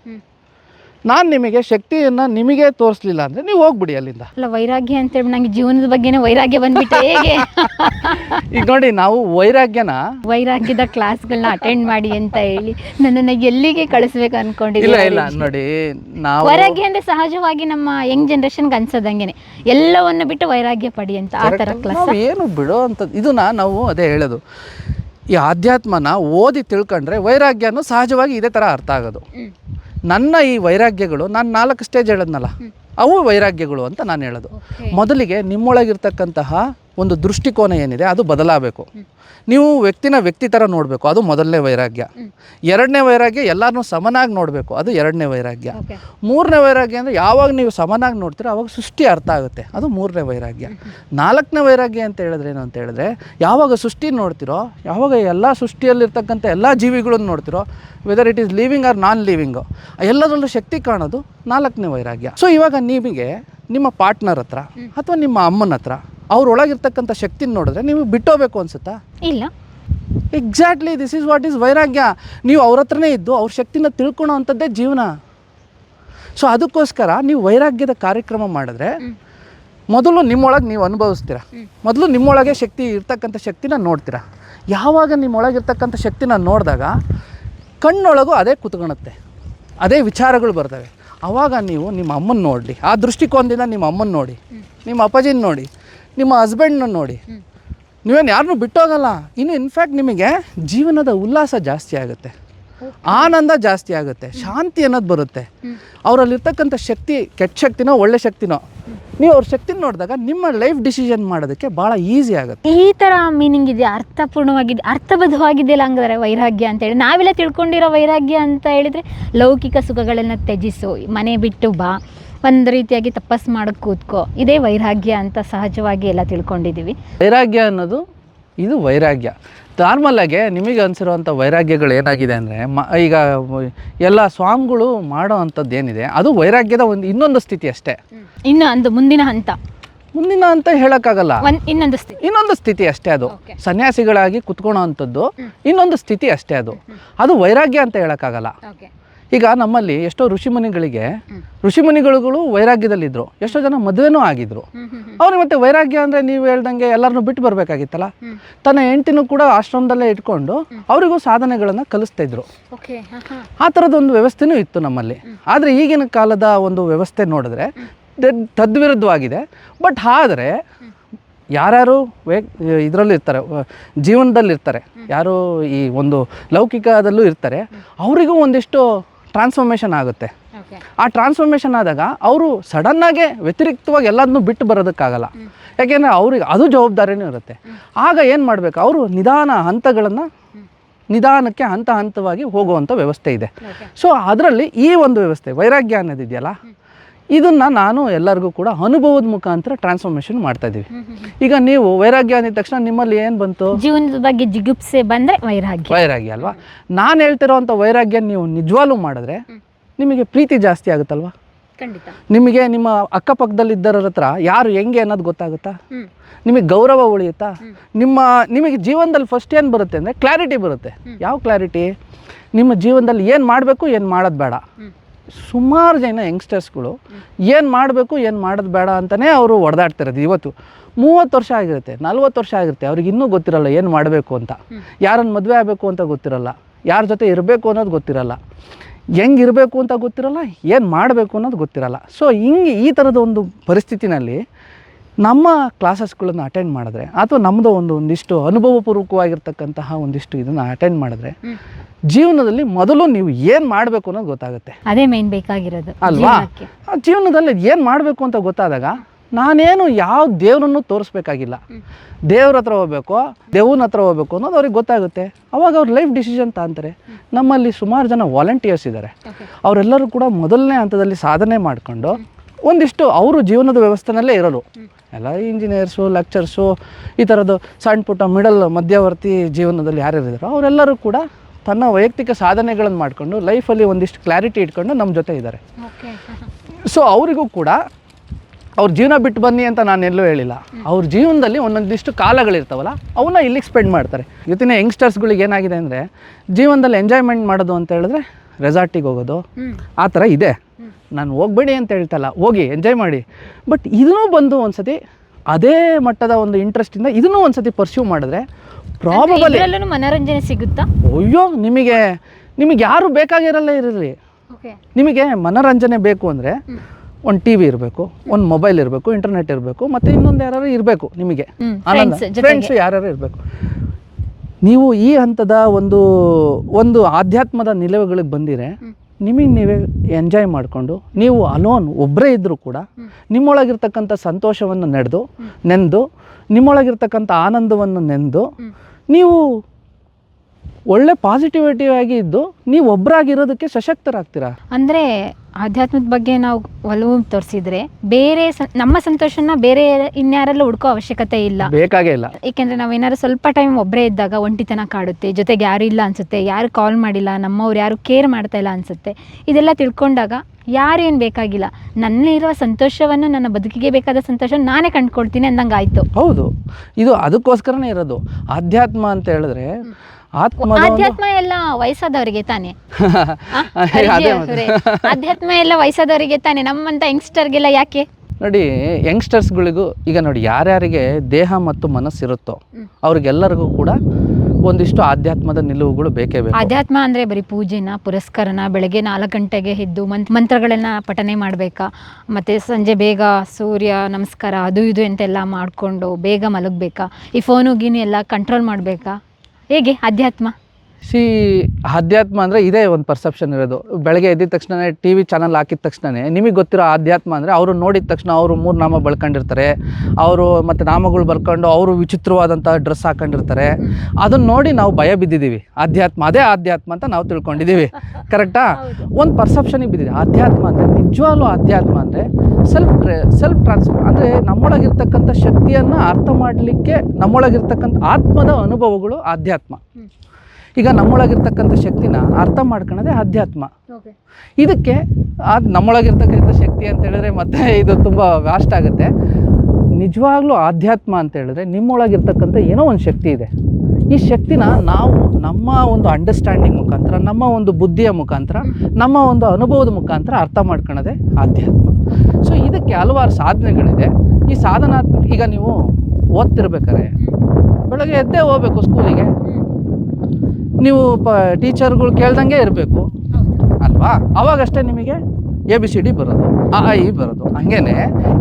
ನಾನು ನಿಮಗೆ ಶಕ್ತಿಯನ್ನು ನಿಮಗೆ ತೋರಿಸ್ಲಿಲ್ಲ ಅಂದರೆ ನೀವು ಹೋಗ್ಬಿಡಿ ಅಲ್ಲಿಂದ. ಅಲ್ಲ ವೈರಾಗ್ಯ ಅಂತ ಹೇಳಿ ನಂಗೆ ಜೀವನದ ಬಗ್ಗೆನೇ ವೈರಾಗ್ಯ ಬಂದ್ಬಿಟ್ಟೆ ಹೇಗೆ? ಈಗ ನೋಡಿ ನಾವು ವೈರಾಗ್ಯನ ವೈರಾಗ್ಯದ ಕ್ಲಾಸ್ಗಳನ್ನ ಅಟೆಂಡ್ ಮಾಡಿ ಅಂತ ಹೇಳಿ ನನ್ನನ್ನ ಎಲ್ಲಿಗೆ ಕಳಿಸ್ಬೇಕು ಇಲ್ಲ ಅನ್ಕೊಂಡಿದ್ದೀನಿ ಇಲ್ಲ ನೋಡಿ ನಾವು ವೈರಾಗ್ಯ ಅಂದ್ರೆ ಸಹಜವಾಗಿ ನಮ್ಮ ಯಂಗ್ ಜನರೇಷನ್ಗೆ ಅನ್ಸೋದಂಗೆನೆ. ಎಲ್ಲವನ್ನು ಬಿಟ್ಟು ವೈರಾಗ್ಯ ಪಡಿ ಅಂತ ಆ ಥರ ಕ್ಲಾಸ್ ನಾವು ಏನು ಬಿಡೋ ಅಂಥದ್ದು ಇದನ್ನ ನಾವು ಅದೇ ಹೇಳೋದು. ಈ ಆಧ್ಯಾತ್ಮನ ಓದಿ ತಿಳ್ಕೊಂಡ್ರೆ ವೈರಾಗ್ಯನೂ ಸಹಜವಾಗಿ ಇದೇ ಥರ ಅರ್ಥ ಆಗೋದು. ನನ್ನ ಈ ವೈರಾಗ್ಯಗಳು ನಾನು ನಾಲ್ಕು ಸ್ಟೇಜ್ ಹೇಳದ್ನಲ್ಲ ಅವು ವೈರಾಗ್ಯಗಳು ಅಂತ ನಾನು ಹೇಳೋದು. ಮೊದಲಿಗೆ ನಿಮ್ಮೊಳಗಿರ್ತಕ್ಕಂತಹ ಒಂದು ದೃಷ್ಟಿಕೋನ ಏನಿದೆ ಅದು ಬದಲಾಗಬೇಕು. ನೀವು ವ್ಯಕ್ತಿನ ವ್ಯಕ್ತಿ ಥರ ನೋಡಬೇಕು ಅದು ಮೊದಲನೇ ವೈರಾಗ್ಯ. ಎರಡನೇ ವೈರಾಗ್ಯ ಎಲ್ಲರನ್ನೂ ಸಮನಾಗಿ ನೋಡಬೇಕು ಅದು ಎರಡನೇ ವೈರಾಗ್ಯ. ಮೂರನೇ ವೈರಾಗ್ಯ ಅಂದರೆ ಯಾವಾಗ ನೀವು ಸಮನಾಗಿ ನೋಡ್ತೀರೋ ಅವಾಗ ಸೃಷ್ಟಿ ಅರ್ಥ ಆಗುತ್ತೆ ಅದು ಮೂರನೇ ವೈರಾಗ್ಯ. ನಾಲ್ಕನೇ ವೈರಾಗ್ಯ ಅಂತ ಹೇಳಿದ್ರೆ ಏನು ಅಂತ ಹೇಳಿದ್ರೆ ಯಾವಾಗ ಸೃಷ್ಟಿ ನೋಡ್ತಿರೋ ಯಾವಾಗ ಎಲ್ಲ ಸೃಷ್ಟಿಯಲ್ಲಿರ್ತಕ್ಕಂಥ ಎಲ್ಲ ಜೀವಿಗಳನ್ನು ನೋಡ್ತಿರೋ whether it is living or non living ಎಲ್ಲದರಲ್ಲೂ ಶಕ್ತಿ ಕಾಣೋದು ನಾಲ್ಕನೇ ವೈರಾಗ್ಯ. ಸೊ ಇವಾಗ ನಿಮಗೆ ನಿಮ್ಮ ಪಾರ್ಟ್ನರ್ ಹತ್ರ ಅಥವಾ ನಿಮ್ಮ ಅಮ್ಮನ ಹತ್ರ ಅವ್ರೊಳಗಿರ್ತಕ್ಕಂಥ ಶಕ್ತಿನ ನೋಡಿದ್ರೆ ನೀವು ಬಿಟ್ಟೋಗ್ಬೇಕು ಅನ್ಸುತ್ತಾ? ಇಲ್ಲ. Exactly this is what is vairagya. ನೀವು ಅವ್ರ ಹತ್ರನೇ ಇದ್ದು ಅವ್ರ ಶಕ್ತಿನ ತಿಳ್ಕೊಳೋ ಅಂಥದ್ದೇ ಜೀವನ. ಸೊ ಅದಕ್ಕೋಸ್ಕರ ನೀವು ವೈರಾಗ್ಯದ ಕಾರ್ಯಕ್ರಮ ಮಾಡಿದ್ರೆ ಮೊದಲು ನಿಮ್ಮೊಳಗೆ ನೀವು ಅನುಭವಿಸ್ತೀರ? ಮೊದಲು ನಿಮ್ಮೊಳಗೆ ಶಕ್ತಿ ಇರ್ತಕ್ಕಂಥ ಶಕ್ತಿನ ನೋಡ್ತೀರ? ಯಾವಾಗ ನಿಮ್ಮೊಳಗಿರ್ತಕ್ಕಂಥ ಶಕ್ತಿನ ನೋಡಿದಾಗ ಕಣ್ಣೊಳಗೂ ಅದೇ ಕುತ್ಕೊಳುತ್ತೆ ಅದೇ ವಿಚಾರಗಳು ಬರ್ತವೆ. ಆವಾಗ ನೀವು ನಿಮ್ಮ ಅಮ್ಮನ ನೋಡಲಿ. ಆ ದೃಷ್ಟಿಕೋನದಿಂದ ನಿಮ್ಮ ಅಮ್ಮನ ನೋಡಿ. ನಿಮ್ಮ ಅಪ್ಪಾಜಿನ ನೋಡಿ. ನಿಮ್ಮ ಹಸ್ಬೆಂಡ್ನ ನೋಡಿ. ನೀವೇನು ಯಾರನ್ನೂ ಬಿಟ್ಟೋಗಲ್ಲ. ಇನ್ನು ಇನ್ಫ್ಯಾಕ್ಟ್ ನಿಮಗೆ ಜೀವನದ ಉಲ್ಲಾಸ ಜಾಸ್ತಿ ಆಗುತ್ತೆ. ಆನಂದ ಜಾಸ್ತಿ ಆಗುತ್ತೆ. ಶಾಂತಿ ಅನ್ನೋದು ಬರುತ್ತೆ. ಅವರಲ್ಲಿರ್ತಕ್ಕಂಥ ಶಕ್ತಿ ಕೆಟ್ಟ ಶಕ್ತಿನೋ ಒಳ್ಳೆ ಶಕ್ತಿನೋ ನೀವು ಅವ್ರ ಶಕ್ತಿನ ನೋಡಿದಾಗ ನಿಮ್ಮ ಲೈಫ್ ಡಿಸಿಷನ್ ಮಾಡೋದಕ್ಕೆ ಭಾಳ ಈಸಿ ಆಗುತ್ತೆ. ಈ ತರ ಮೀನಿಂಗ್ ಇದೆ ಅರ್ಥಪೂರ್ಣವಾಗಿದೆ ಅರ್ಥಬದ್ಧವಾಗಿದೆಯಲ್ಲ ಹಂಗಾದ್ರೆ ವೈರಾಗ್ಯ ಅಂತ ಹೇಳಿ? ನಾವೆಲ್ಲ ತಿಳ್ಕೊಂಡಿರೋ ವೈರಾಗ್ಯ ಅಂತ ಹೇಳಿದ್ರೆ ಲೌಕಿಕ ಸುಖಗಳನ್ನ ತ್ಯಜಿಸು ಮನೆ ಬಿಟ್ಟು ಬಾ. ಒಂದು ರೀತಿಯಾಗಿ ತಪಸ್ ಮಾಡಕ್ಕೆ ಕೂತ್ಕೋ. ಇದೇ ವೈರಾಗ್ಯ ಅಂತ ಸಹಜವಾಗಿ ಎಲ್ಲ ತಿಳ್ಕೊಂಡಿದ್ದೀವಿ ವೈರಾಗ್ಯ ಅನ್ನೋದು ಇದು ವೈರಾಗ್ಯ. ನಾರ್ಮಲಾಗೆ ನಿಮಗೆ ಅನಿಸಿರುವಂಥ ವೈರಾಗ್ಯಗಳು ಏನಾಗಿದೆ ಅಂದರೆ ಮ ಈಗ ಎಲ್ಲ ಸ್ವಾಮಿಗಳು ಮಾಡೋ ಅಂಥದ್ದು ಏನಿದೆ ಅದು ವೈರಾಗ್ಯದ ಒಂದು ಇನ್ನೊಂದು ಸ್ಥಿತಿ ಅಷ್ಟೇ. ಇನ್ನು ಅಂದು ಮುಂದಿನ ಹಂತ. ಮುಂದಿನ ಅಂತ ಹೇಳೋಕ್ಕಾಗಲ್ಲ. ಇನ್ನೊಂದು ಸ್ಥಿತಿ. ಇನ್ನೊಂದು ಸ್ಥಿತಿ ಅಷ್ಟೇ ಅದು. ಸನ್ಯಾಸಿಗಳಾಗಿ ಕುತ್ಕೊಳ್ಳೋ ಅಂಥದ್ದು ಇನ್ನೊಂದು ಸ್ಥಿತಿ ಅಷ್ಟೇ ಅದು. ಅದು ವೈರಾಗ್ಯ ಅಂತ ಹೇಳೋಕ್ಕಾಗಲ್ಲ. ಈಗ ನಮ್ಮಲ್ಲಿ ಎಷ್ಟೋ ಋಷಿಮುನಿಗಳಿಗೆ ಋಷಿಮುನಿಗಳು ವೈರಾಗ್ಯದಲ್ಲಿದ್ದರು ಎಷ್ಟೋ ಜನ ಮದುವೆನೂ ಆಗಿದ್ರು. ಅವ್ರಿಗೆ ಮತ್ತೆ ವೈರಾಗ್ಯ ಅಂದರೆ ನೀವು ಹೇಳ್ದಂಗೆ ಎಲ್ಲರನ್ನೂ ಬಿಟ್ಟು ಬರಬೇಕಾಗಿತ್ತಲ್ಲ? ತನ್ನ ಹೆಂಡತಿನೂ ಕೂಡ ಆಶ್ರಮದಲ್ಲೇ ಇಟ್ಕೊಂಡು ಅವರಿಗೂ ಸಾಧನೆಗಳನ್ನು ಕಲಿಸ್ತಾ ಇದ್ರು. ಓಕೆ ಆ ಥರದೊಂದು ವ್ಯವಸ್ಥೆನೂ ಇತ್ತು ನಮ್ಮಲ್ಲಿ. ಆದರೆ ಈಗಿನ ಕಾಲದ ಒಂದು ವ್ಯವಸ್ಥೆ ನೋಡಿದ್ರೆ ತದ್- ತದ್ವಿರುದ್ಧವಾಗಿದೆ. ಬಟ್ ಆದರೆ ಯಾರ್ಯಾರು ವೇ ಇದರಲ್ಲಿ ಇರ್ತಾರೆ ಜೀವನದಲ್ಲಿರ್ತಾರೆ. ಯಾರು ಈ ಒಂದು ಲೌಕಿಕದಲ್ಲೂ ಇರ್ತಾರೆ. ಅವರಿಗೂ ಒಂದಿಷ್ಟು ಟ್ರಾನ್ಸ್ಫಾರ್ಮೇಷನ್ ಆಗುತ್ತೆ. ಆ ಟ್ರಾನ್ಸ್ಫಾರ್ಮೇಷನ್ ಆದಾಗ ಅವರು ಸಡನ್ನಾಗೆ ವ್ಯತಿರಿಕ್ತವಾಗಿ ಎಲ್ಲದನ್ನೂ ಬಿಟ್ಟು ಬರೋದಕ್ಕಾಗಲ್ಲ. ಯಾಕೆಂದರೆ ಅವ್ರಿಗೆ ಅದು ಜವಾಬ್ದಾರಿನೂ ಇರುತ್ತೆ. ಆಗ ಏನು ಮಾಡಬೇಕು? ಅವರು ನಿಧಾನ ಹಂತಗಳನ್ನು ನಿಧಾನಕ್ಕೆ ಹಂತ ಹಂತವಾಗಿ ಹೋಗುವಂಥ ವ್ಯವಸ್ಥೆ ಇದೆ. ಸೊ ಅದರಲ್ಲಿ ಈ ಒಂದು ವ್ಯವಸ್ಥೆ ವೈರಾಗ್ಯ ಅನ್ನೋದಿದೆಯಲ್ಲ? ಇದನ್ನು ನಾನು ಎಲ್ಲರಿಗೂ ಕೂಡ ಅನುಭವದ ಮುಖಾಂತರ ಟ್ರಾನ್ಸ್ಫಾರ್ಮೇಷನ್ ಮಾಡ್ತಾ ಇದ್ದೀವಿ ಈಗ ನೀವು ವೈರಾಗ್ಯ ಅಂದಿದ ತಕ್ಷಣ ನಿಮ್ಮಲ್ಲಿ ಏನು ಬಂತು? ಜೀವನದ ಬಗ್ಗೆ ಜಿಗುಪ್ಸೆ ಬಂದ್ರೆ ವೈರಾಗ್ಯ. ವೈರಾಗ್ಯ ಅಲ್ವಾ? ನಾನು ಹೇಳ್ತಿರೋವಂಥ ವೈರಾಗ್ಯ ನೀವು ನಿಜವಾಗ್ಲೂ ಮಾಡಿದ್ರೆ ನಿಮಗೆ ಪ್ರೀತಿ ಜಾಸ್ತಿ ಆಗುತ್ತಲ್ವಾ? ಖಂಡಿತ. ನಿಮಗೆ ನಿಮ್ಮ ಅಕ್ಕಪಕ್ಕದಲ್ಲಿದ್ದರ ಹತ್ರ ಯಾರು ಹೆಂಗೆ ಅನ್ನೋದು ಗೊತ್ತಾಗುತ್ತಾ? ನಿಮಗೆ ಗೌರವ ಉಳಿಯುತ್ತಾ? ನಿಮ್ಮ ನಿಮಗೆ ಜೀವನದಲ್ಲಿ ಫಸ್ಟ್ ಏನು ಬರುತ್ತೆ ಅಂದರೆ ಕ್ಲಾರಿಟಿ ಬರುತ್ತೆ. ಯಾವ ಕ್ಲಾರಿಟಿ ನಿಮ್ಮ ಜೀವನದಲ್ಲಿ ಏನು ಮಾಡಬೇಕು ಏನು ಮಾಡೋದು ಬೇಡ. ಸುಮಾರು ಜನ ಯಂಗ್ಸ್ಟರ್ಸ್ಗಳು ಏನು ಮಾಡಬೇಕು ಏನು ಮಾಡೋದು ಬೇಡ ಅಂತಲೇ ಅವರು ಹೊಡೆದಾಡ್ತಿರೋದು ಇವತ್ತು. ಮೂವತ್ತು ವರ್ಷ ಆಗಿರುತ್ತೆ ನಲ್ವತ್ತು ವರ್ಷ ಆಗಿರುತ್ತೆ ಅವ್ರಿಗೆ ಇನ್ನೂ ಗೊತ್ತಿರಲ್ಲ ಏನು ಮಾಡಬೇಕು ಅಂತ. ಯಾರನ್ನು ಮದುವೆ ಆಗಬೇಕು ಅಂತ ಗೊತ್ತಿರಲ್ಲ ಯಾರ ಜೊತೆ ಇರಬೇಕು ಅನ್ನೋದು ಗೊತ್ತಿರಲ್ಲ. ಹೆಂಗಿರಬೇಕು ಅಂತ ಗೊತ್ತಿರಲ್ಲ ಏನು ಮಾಡಬೇಕು ಅನ್ನೋದು ಗೊತ್ತಿರಲ್ಲ. ಸೊ ಹಿಂಗೆ ಈ ಥರದ ಒಂದು ಪರಿಸ್ಥಿತಿನಲ್ಲಿ ನಮ್ಮ ಕ್ಲಾಸಸ್ಗಳನ್ನು ಅಟೆಂಡ್ ಮಾಡಿದ್ರೆ ಅಥವಾ ನಮ್ಮದು ಒಂದು ಒಂದಿಷ್ಟು ಅನುಭವಪೂರ್ವಕವಾಗಿರ್ತಕ್ಕಂತಹ ಒಂದಿಷ್ಟು ಇದನ್ನು ಅಟೆಂಡ್ ಮಾಡಿದ್ರೆ ಜೀವನದಲ್ಲಿ ಮೊದಲು ನೀವು ಏನು ಮಾಡಬೇಕು ಅನ್ನೋದು ಗೊತ್ತಾಗುತ್ತೆ. ಅದೇ ಮೇನ್ ಬೇಕಾಗಿರೋದು ಅಲ್ವಾ? ಜೀವನದಲ್ಲಿ ಏನು ಮಾಡಬೇಕು ಅಂತ ಗೊತ್ತಾದಾಗ ನಾನೇನು ಯಾವ ದೇವರನ್ನು ತೋರಿಸ್ಬೇಕಾಗಿಲ್ಲ. ದೇವ್ರ ಹತ್ರ ಹೋಗ್ಬೇಕು ದೇವನ ಹತ್ರ ಹೋಗ್ಬೇಕು ಅನ್ನೋದು ಅವ್ರಿಗೆ ಗೊತ್ತಾಗುತ್ತೆ. ಅವಾಗ ಅವ್ರ ಲೈಫ್ ಡಿಸಿಷನ್ ತಾಂತಾರೆ. ನಮ್ಮಲ್ಲಿ ಸುಮಾರು ಜನ ವಾಲಂಟಿಯರ್ಸ್ ಇದ್ದಾರೆ ಅವರೆಲ್ಲರೂ ಕೂಡ ಮೊದಲನೇ ಹಂತದಲ್ಲಿ ಸಾಧನೆ ಮಾಡಿಕೊಂಡು ಒಂದಿಷ್ಟು ಅವರು ಜೀವನದ ವ್ಯವಸ್ಥೆನಲ್ಲೇ ಇರೋರು. ಎಲ್ಲ ಇಂಜಿನಿಯರ್ಸು ಲೆಕ್ಚರ್ಸು ಈ ಥರದ್ದು ಸಣ್ಣ ಪುಟ್ಟ ಮಿಡಲ್ ಮಧ್ಯವರ್ತಿ ಜೀವನದಲ್ಲಿ ಯಾರ್ಯಾರಿದ್ದಾರೋ ಅವರೆಲ್ಲರೂ ಕೂಡ ತನ್ನ ವೈಯಕ್ತಿಕ ಸಾಧನೆಗಳನ್ನು ಮಾಡಿಕೊಂಡು ಲೈಫಲ್ಲಿ ಒಂದಿಷ್ಟು ಕ್ಲಾರಿಟಿ ಇಟ್ಕೊಂಡು ನಮ್ಮ ಜೊತೆ ಇದ್ದಾರೆ. ಸೊ ಅವರಿಗೂ ಕೂಡ ಅವ್ರ ಜೀವನ ಬಿಟ್ಟು ಬನ್ನಿ ಅಂತ ನಾನು ಎಲ್ಲೂ ಹೇಳಿಲ್ಲ. ಅವ್ರ ಜೀವನದಲ್ಲಿ ಒಂದೊಂದಿಷ್ಟು ಕಾಲಗಳಿರ್ತಾವಲ್ಲ ಅವನ್ನ ಇಲ್ಲಿಗೆ ಸ್ಪೆಂಡ್ ಮಾಡ್ತಾರೆ. ಇವತ್ತಿನ ಯಂಗ್ಸ್ಟರ್ಸ್ಗಳಿಗೆ ಏನಾಗಿದೆ ಅಂದರೆ ಜೀವನದಲ್ಲಿ ಎಂಜಾಯ್ಮೆಂಟ್ ಮಾಡೋದು ಅಂತ ಹೇಳಿದ್ರೆ ರೆಸಾರ್ಟಿಗೆ ಹೋಗೋದು. ಆ ಥರ ಇದೆ. ನಾನು ಹೋಗಬೇಡಿ ಅಂತ ಹೇಳ್ತಲ್ಲ ಹೋಗಿ ಎಂಜಾಯ್ ಮಾಡಿ. ಬಟ್ ಇದನ್ನೂ ಬಂದು ಒಂದ್ಸತಿ ಅದೇ ಮಟ್ಟದ ಒಂದು ಇಂಟ್ರೆಸ್ಟಿಂದ ಇದನ್ನೂ ಒಂದ್ಸತಿ ಪರ್ಸ್ಯೂ ಮಾಡಿದ್ರೆ ಪ್ರಾಬಬಲಿ ಮನೋರಂಜನೆ ಸಿಗುತ್ತಾ? ಅಯ್ಯೋ ನಿಮಗೆ ನಿಮಗೆ ಯಾರು ಬೇಕಾಗಿರಲ್ಲ ಇರಲಿ ನಿಮಗೆ ಮನೋರಂಜನೆ ಬೇಕು ಅಂದರೆ ಒಂದು ಟಿ ವಿ ಇರಬೇಕು ಒಂದು ಮೊಬೈಲ್ ಇರಬೇಕು ಇಂಟರ್ನೆಟ್ ಇರಬೇಕು ಮತ್ತು ಇನ್ನೊಂದು ಯಾರು ಇರಬೇಕು ನಿಮಗೆ. ಆನಂದ. ಫ್ರೆಂಡ್ಸ್ ಯಾರು ಇರಬೇಕು. ನೀವು ಈ ಹಂತದ ಒಂದು ಒಂದು ಆಧ್ಯಾತ್ಮದ ನಿಲುವುಗಳಿಗೆ ಬಂದಿರೆ ನಿಮಗೆ ನೀವೇ ಎಂಜಾಯ್ ಮಾಡಿಕೊಂಡು ನೀವು ಅಲೋನ್ ಒಬ್ಬರೇ ಇದ್ದರೂ ಕೂಡ ನಿಮ್ಮೊಳಗಿರ್ತಕ್ಕಂಥ ಸಂತೋಷವನ್ನು ನಡೆದು ನೆಂದು ನಿಮ್ಮೊಳಗಿರ್ತಕ್ಕಂಥ ಆನಂದವನ್ನು ನೆಂದು ನೀವು ಒಳ್ಳೆ ಪಾಸಿಟಿವಿಟಿ ಆಗಿ ಇದ್ದು ನೀವು ಒಬ್ಬರಾಗಿರೋದಕ್ಕೆ ಸಶಕ್ತರಾಗ್ತೀರಾ? ಅಂದ್ರೆ ಆಧ್ಯಾತ್ಮದ ಬಗ್ಗೆ ನಾವು ಒಲವು ತೋರಿಸಿದ್ರೆ ಬೇರೆ ಸ ನಮ್ಮ ಸಂತೋಷನ ಬೇರೆ ಇನ್ಯಾರಲ್ಲೂ ಹುಡ್ಕೋ ಅವಶ್ಯಕತೆ ಇಲ್ಲ. ಬೇಕಾಗೇ ಇಲ್ಲ. ಏಕೆಂದ್ರೆ ನಾವು ಏನಾದ್ರು ಸ್ವಲ್ಪ ಟೈಮ್ ಒಬ್ಬರೇ ಇದ್ದಾಗ ಒಂಟಿತನ ಕಾಡುತ್ತೆ ಜೊತೆಗೆ ಯಾರು ಇಲ್ಲ ಅನ್ಸುತ್ತೆ ಯಾರು ಕಾಲ್ ಮಾಡಿಲ್ಲ ನಮ್ಮವ್ರು ಯಾರು ಕೇರ್ ಮಾಡ್ತಾ ಇಲ್ಲ ಅನ್ಸುತ್ತೆ. ಇದೆಲ್ಲ ತಿಳ್ಕೊಂಡಾಗ ಯಾರೇನು ಬೇಕಾಗಿಲ್ಲ. ನನ್ನಲ್ಲಿರುವ ಸಂತೋಷವನ್ನು ನನ್ನ ಬದುಕಿಗೆ ಬೇಕಾದ ಸಂತೋಷ ನಾನೇ ಕಂಡ್ಕೊಳ್ತೀನಿ ಅಂದಂಗೆ ಆಯಿತು ಹೌದು. ಇದು ಅದಕ್ಕೋಸ್ಕರನೇ ಇರೋದು. ಆಧ್ಯಾತ್ಮ ಅಂತ ಹೇಳಿದ್ರೆ ಆಧ್ಯಾತ್ಮ ಎಲ್ಲ ವಯಸ್ಸಾದವರಿಗೆ ತಾನೆ. ಆಧ್ಯಾತ್ಮ ಎಲ್ಲ ವಯಸ್ಸಾದವರಿಗೆ ತಾನೆ. ನಮ್ಮಂತ ಯಂಗ್ಸ್ಟರ್ಗೆಲ್ಲ ಯಾಕೆ? ನೋಡಿ ಯಂಗ್ಸ್ಟರ್ಸ್ಗಳಿಗೂ ಈಗ ನೋಡಿ ಯಾರ್ಯಾರಿಗೆ ದೇಹ ಮತ್ತು ಮನಸ್ಸಿರುತ್ತೋ ಅವ್ರಿಗೆಲ್ಲರಿಗೂ ಕೂಡ ಒಂದಿಷ್ಟು ಆಧ್ಯಾತ್ಮದ ನಿಲುವುಗಳು ಬೇಕೇ ಬೇಕು. ಆಧ್ಯಾತ್ಮ ಅಂದ್ರೆ ಬರೀ ಪೂಜೆನ ಪುರಸ್ಕಾರನ ಬೆಳಗ್ಗೆ ನಾಲ್ಕು ಗಂಟೆಗೆ ಎದ್ದು ಮಂತ್ ಮಂತ್ರಗಳನ್ನ ಪಠನೆ ಮಾಡಬೇಕಾ? ಮತ್ತೆ ಸಂಜೆ ಬೇಗ ಸೂರ್ಯ ನಮಸ್ಕಾರ ಅದು ಇದು ಅಂತೆಲ್ಲ ಮಾಡಿಕೊಂಡು ಬೇಗ ಮಲಗಬೇಕಾ? ಈ ಫೋನು ಗೀನು ಎಲ್ಲ ಕಂಟ್ರೋಲ್ ಮಾಡಬೇಕಾ? ಹೇಗೆ ಆಧ್ಯಾತ್ಮ ಸಿ ಆಧ್ಯಾತ್ಮ ಅಂದರೆ ಇದೇ ಒಂದು ಪರ್ಸೆಪ್ಷನ್ ಇರೋದು. ಬೆಳಗ್ಗೆ ಎದ್ದಿದ ತಕ್ಷಣ ಟಿ ವಿ ಚಾನಲ್ ಹಾಕಿದ ತಕ್ಷಣನೇ ನಿಮಗೆ ಗೊತ್ತಿರೋ ಆಧ್ಯಾತ್ಮ ಅಂದರೆ ಅವರು ನೋಡಿದ ತಕ್ಷಣ ಅವರು ಮೂರು ನಾಮ ಬಳ್ಕೊಂಡಿರ್ತಾರೆ. ಅವರು ಮತ್ತು ನಾಮಗಳು ಬರ್ಕೊಂಡು ಅವರು ವಿಚಿತ್ರವಾದಂಥ ಡ್ರೆಸ್ ಹಾಕೊಂಡಿರ್ತಾರೆ. ಅದನ್ನು ನೋಡಿ ನಾವು ಭಯ ಬಿದ್ದಿದ್ದೀವಿ ಆಧ್ಯಾತ್ಮ ಅದೇ ಆಧ್ಯಾತ್ಮ ಅಂತ ನಾವು ತಿಳ್ಕೊಂಡಿದ್ದೀವಿ ಕರೆಕ್ಟಾ? ಒಂದು ಪರ್ಸೆಪ್ಷನಿಗೆ ಬಿದ್ದಿದೆ. ಆಧ್ಯಾತ್ಮ ಅಂದರೆ ನಿಜವಾಗ್ಲೂ ಆಧ್ಯಾತ್ಮ ಅಂದರೆ ಸೆಲ್ಫ್ ಸೆಲ್ಫ್ ಟ್ರಾನ್ಸ್ಫರ್ ಅಂದರೆ ನಮ್ಮೊಳಗಿರ್ತಕ್ಕಂಥ ಶಕ್ತಿಯನ್ನು ಅರ್ಥ ಮಾಡಲಿಕ್ಕೆ ನಮ್ಮೊಳಗಿರ್ತಕ್ಕಂಥ ಆತ್ಮದ ಅನುಭವಗಳು ಆಧ್ಯಾತ್ಮ. ಈಗ ನಮ್ಮೊಳಗಿರ್ತಕ್ಕಂಥ ಶಕ್ತಿನ ಅರ್ಥ ಮಾಡ್ಕೊಳ್ಳೋದೇ ಆಧ್ಯಾತ್ಮ ಇದಕ್ಕೆ ಅದು ನಮ್ಮೊಳಗಿರ್ತಕ್ಕಂಥ ಶಕ್ತಿ ಅಂತ ಹೇಳಿದ್ರೆ ಮತ್ತೆ ಇದು ತುಂಬ ವ್ಯಾಸ್ಟ್ ಆಗುತ್ತೆ. ನಿಜವಾಗ್ಲೂ ಆಧ್ಯಾತ್ಮ ಅಂತ ಹೇಳಿದ್ರೆ ನಿಮ್ಮೊಳಗಿರ್ತಕ್ಕಂಥ ಏನೋ ಒಂದು ಶಕ್ತಿ ಇದೆ. ಈ ಶಕ್ತಿನ ನಾವು ನಮ್ಮ ಒಂದು ಅಂಡರ್ಸ್ಟ್ಯಾಂಡಿಂಗ್ ಮುಖಾಂತರ ನಮ್ಮ ಒಂದು ಬುದ್ಧಿಯ ಮುಖಾಂತರ ನಮ್ಮ ಒಂದು ಅನುಭವದ ಮುಖಾಂತರ ಅರ್ಥ ಮಾಡ್ಕೊಳ್ಳೋದೇ ಆಧ್ಯಾತ್ಮ. ಸೊ ಇದಕ್ಕೆ ಹಲವಾರು ಸಾಧನೆಗಳಿದೆ. ಈ ಸಾಧನಾತ್ಮಕ ಈಗ ನೀವು ಓದ್ತಿರ್ಬೇಕಾರೆ ಬೆಳಗ್ಗೆ ಎದ್ದೇ ಹೋಗ್ಬೇಕು ಸ್ಕೂಲಿಗೆ ನೀವು ಪ ಟೀಚರ್ಗಳು ಕೇಳ್ದಂಗೆ ಇರಬೇಕು. ಅಲ್ವಾ? ಅವಾಗಷ್ಟೇ ನಿಮಗೆ ಎ ಬಿ ಸಿ ಡಿ ಬರೋದು ಆ ಐ ಬರೋದು. ಹಂಗೇನೆ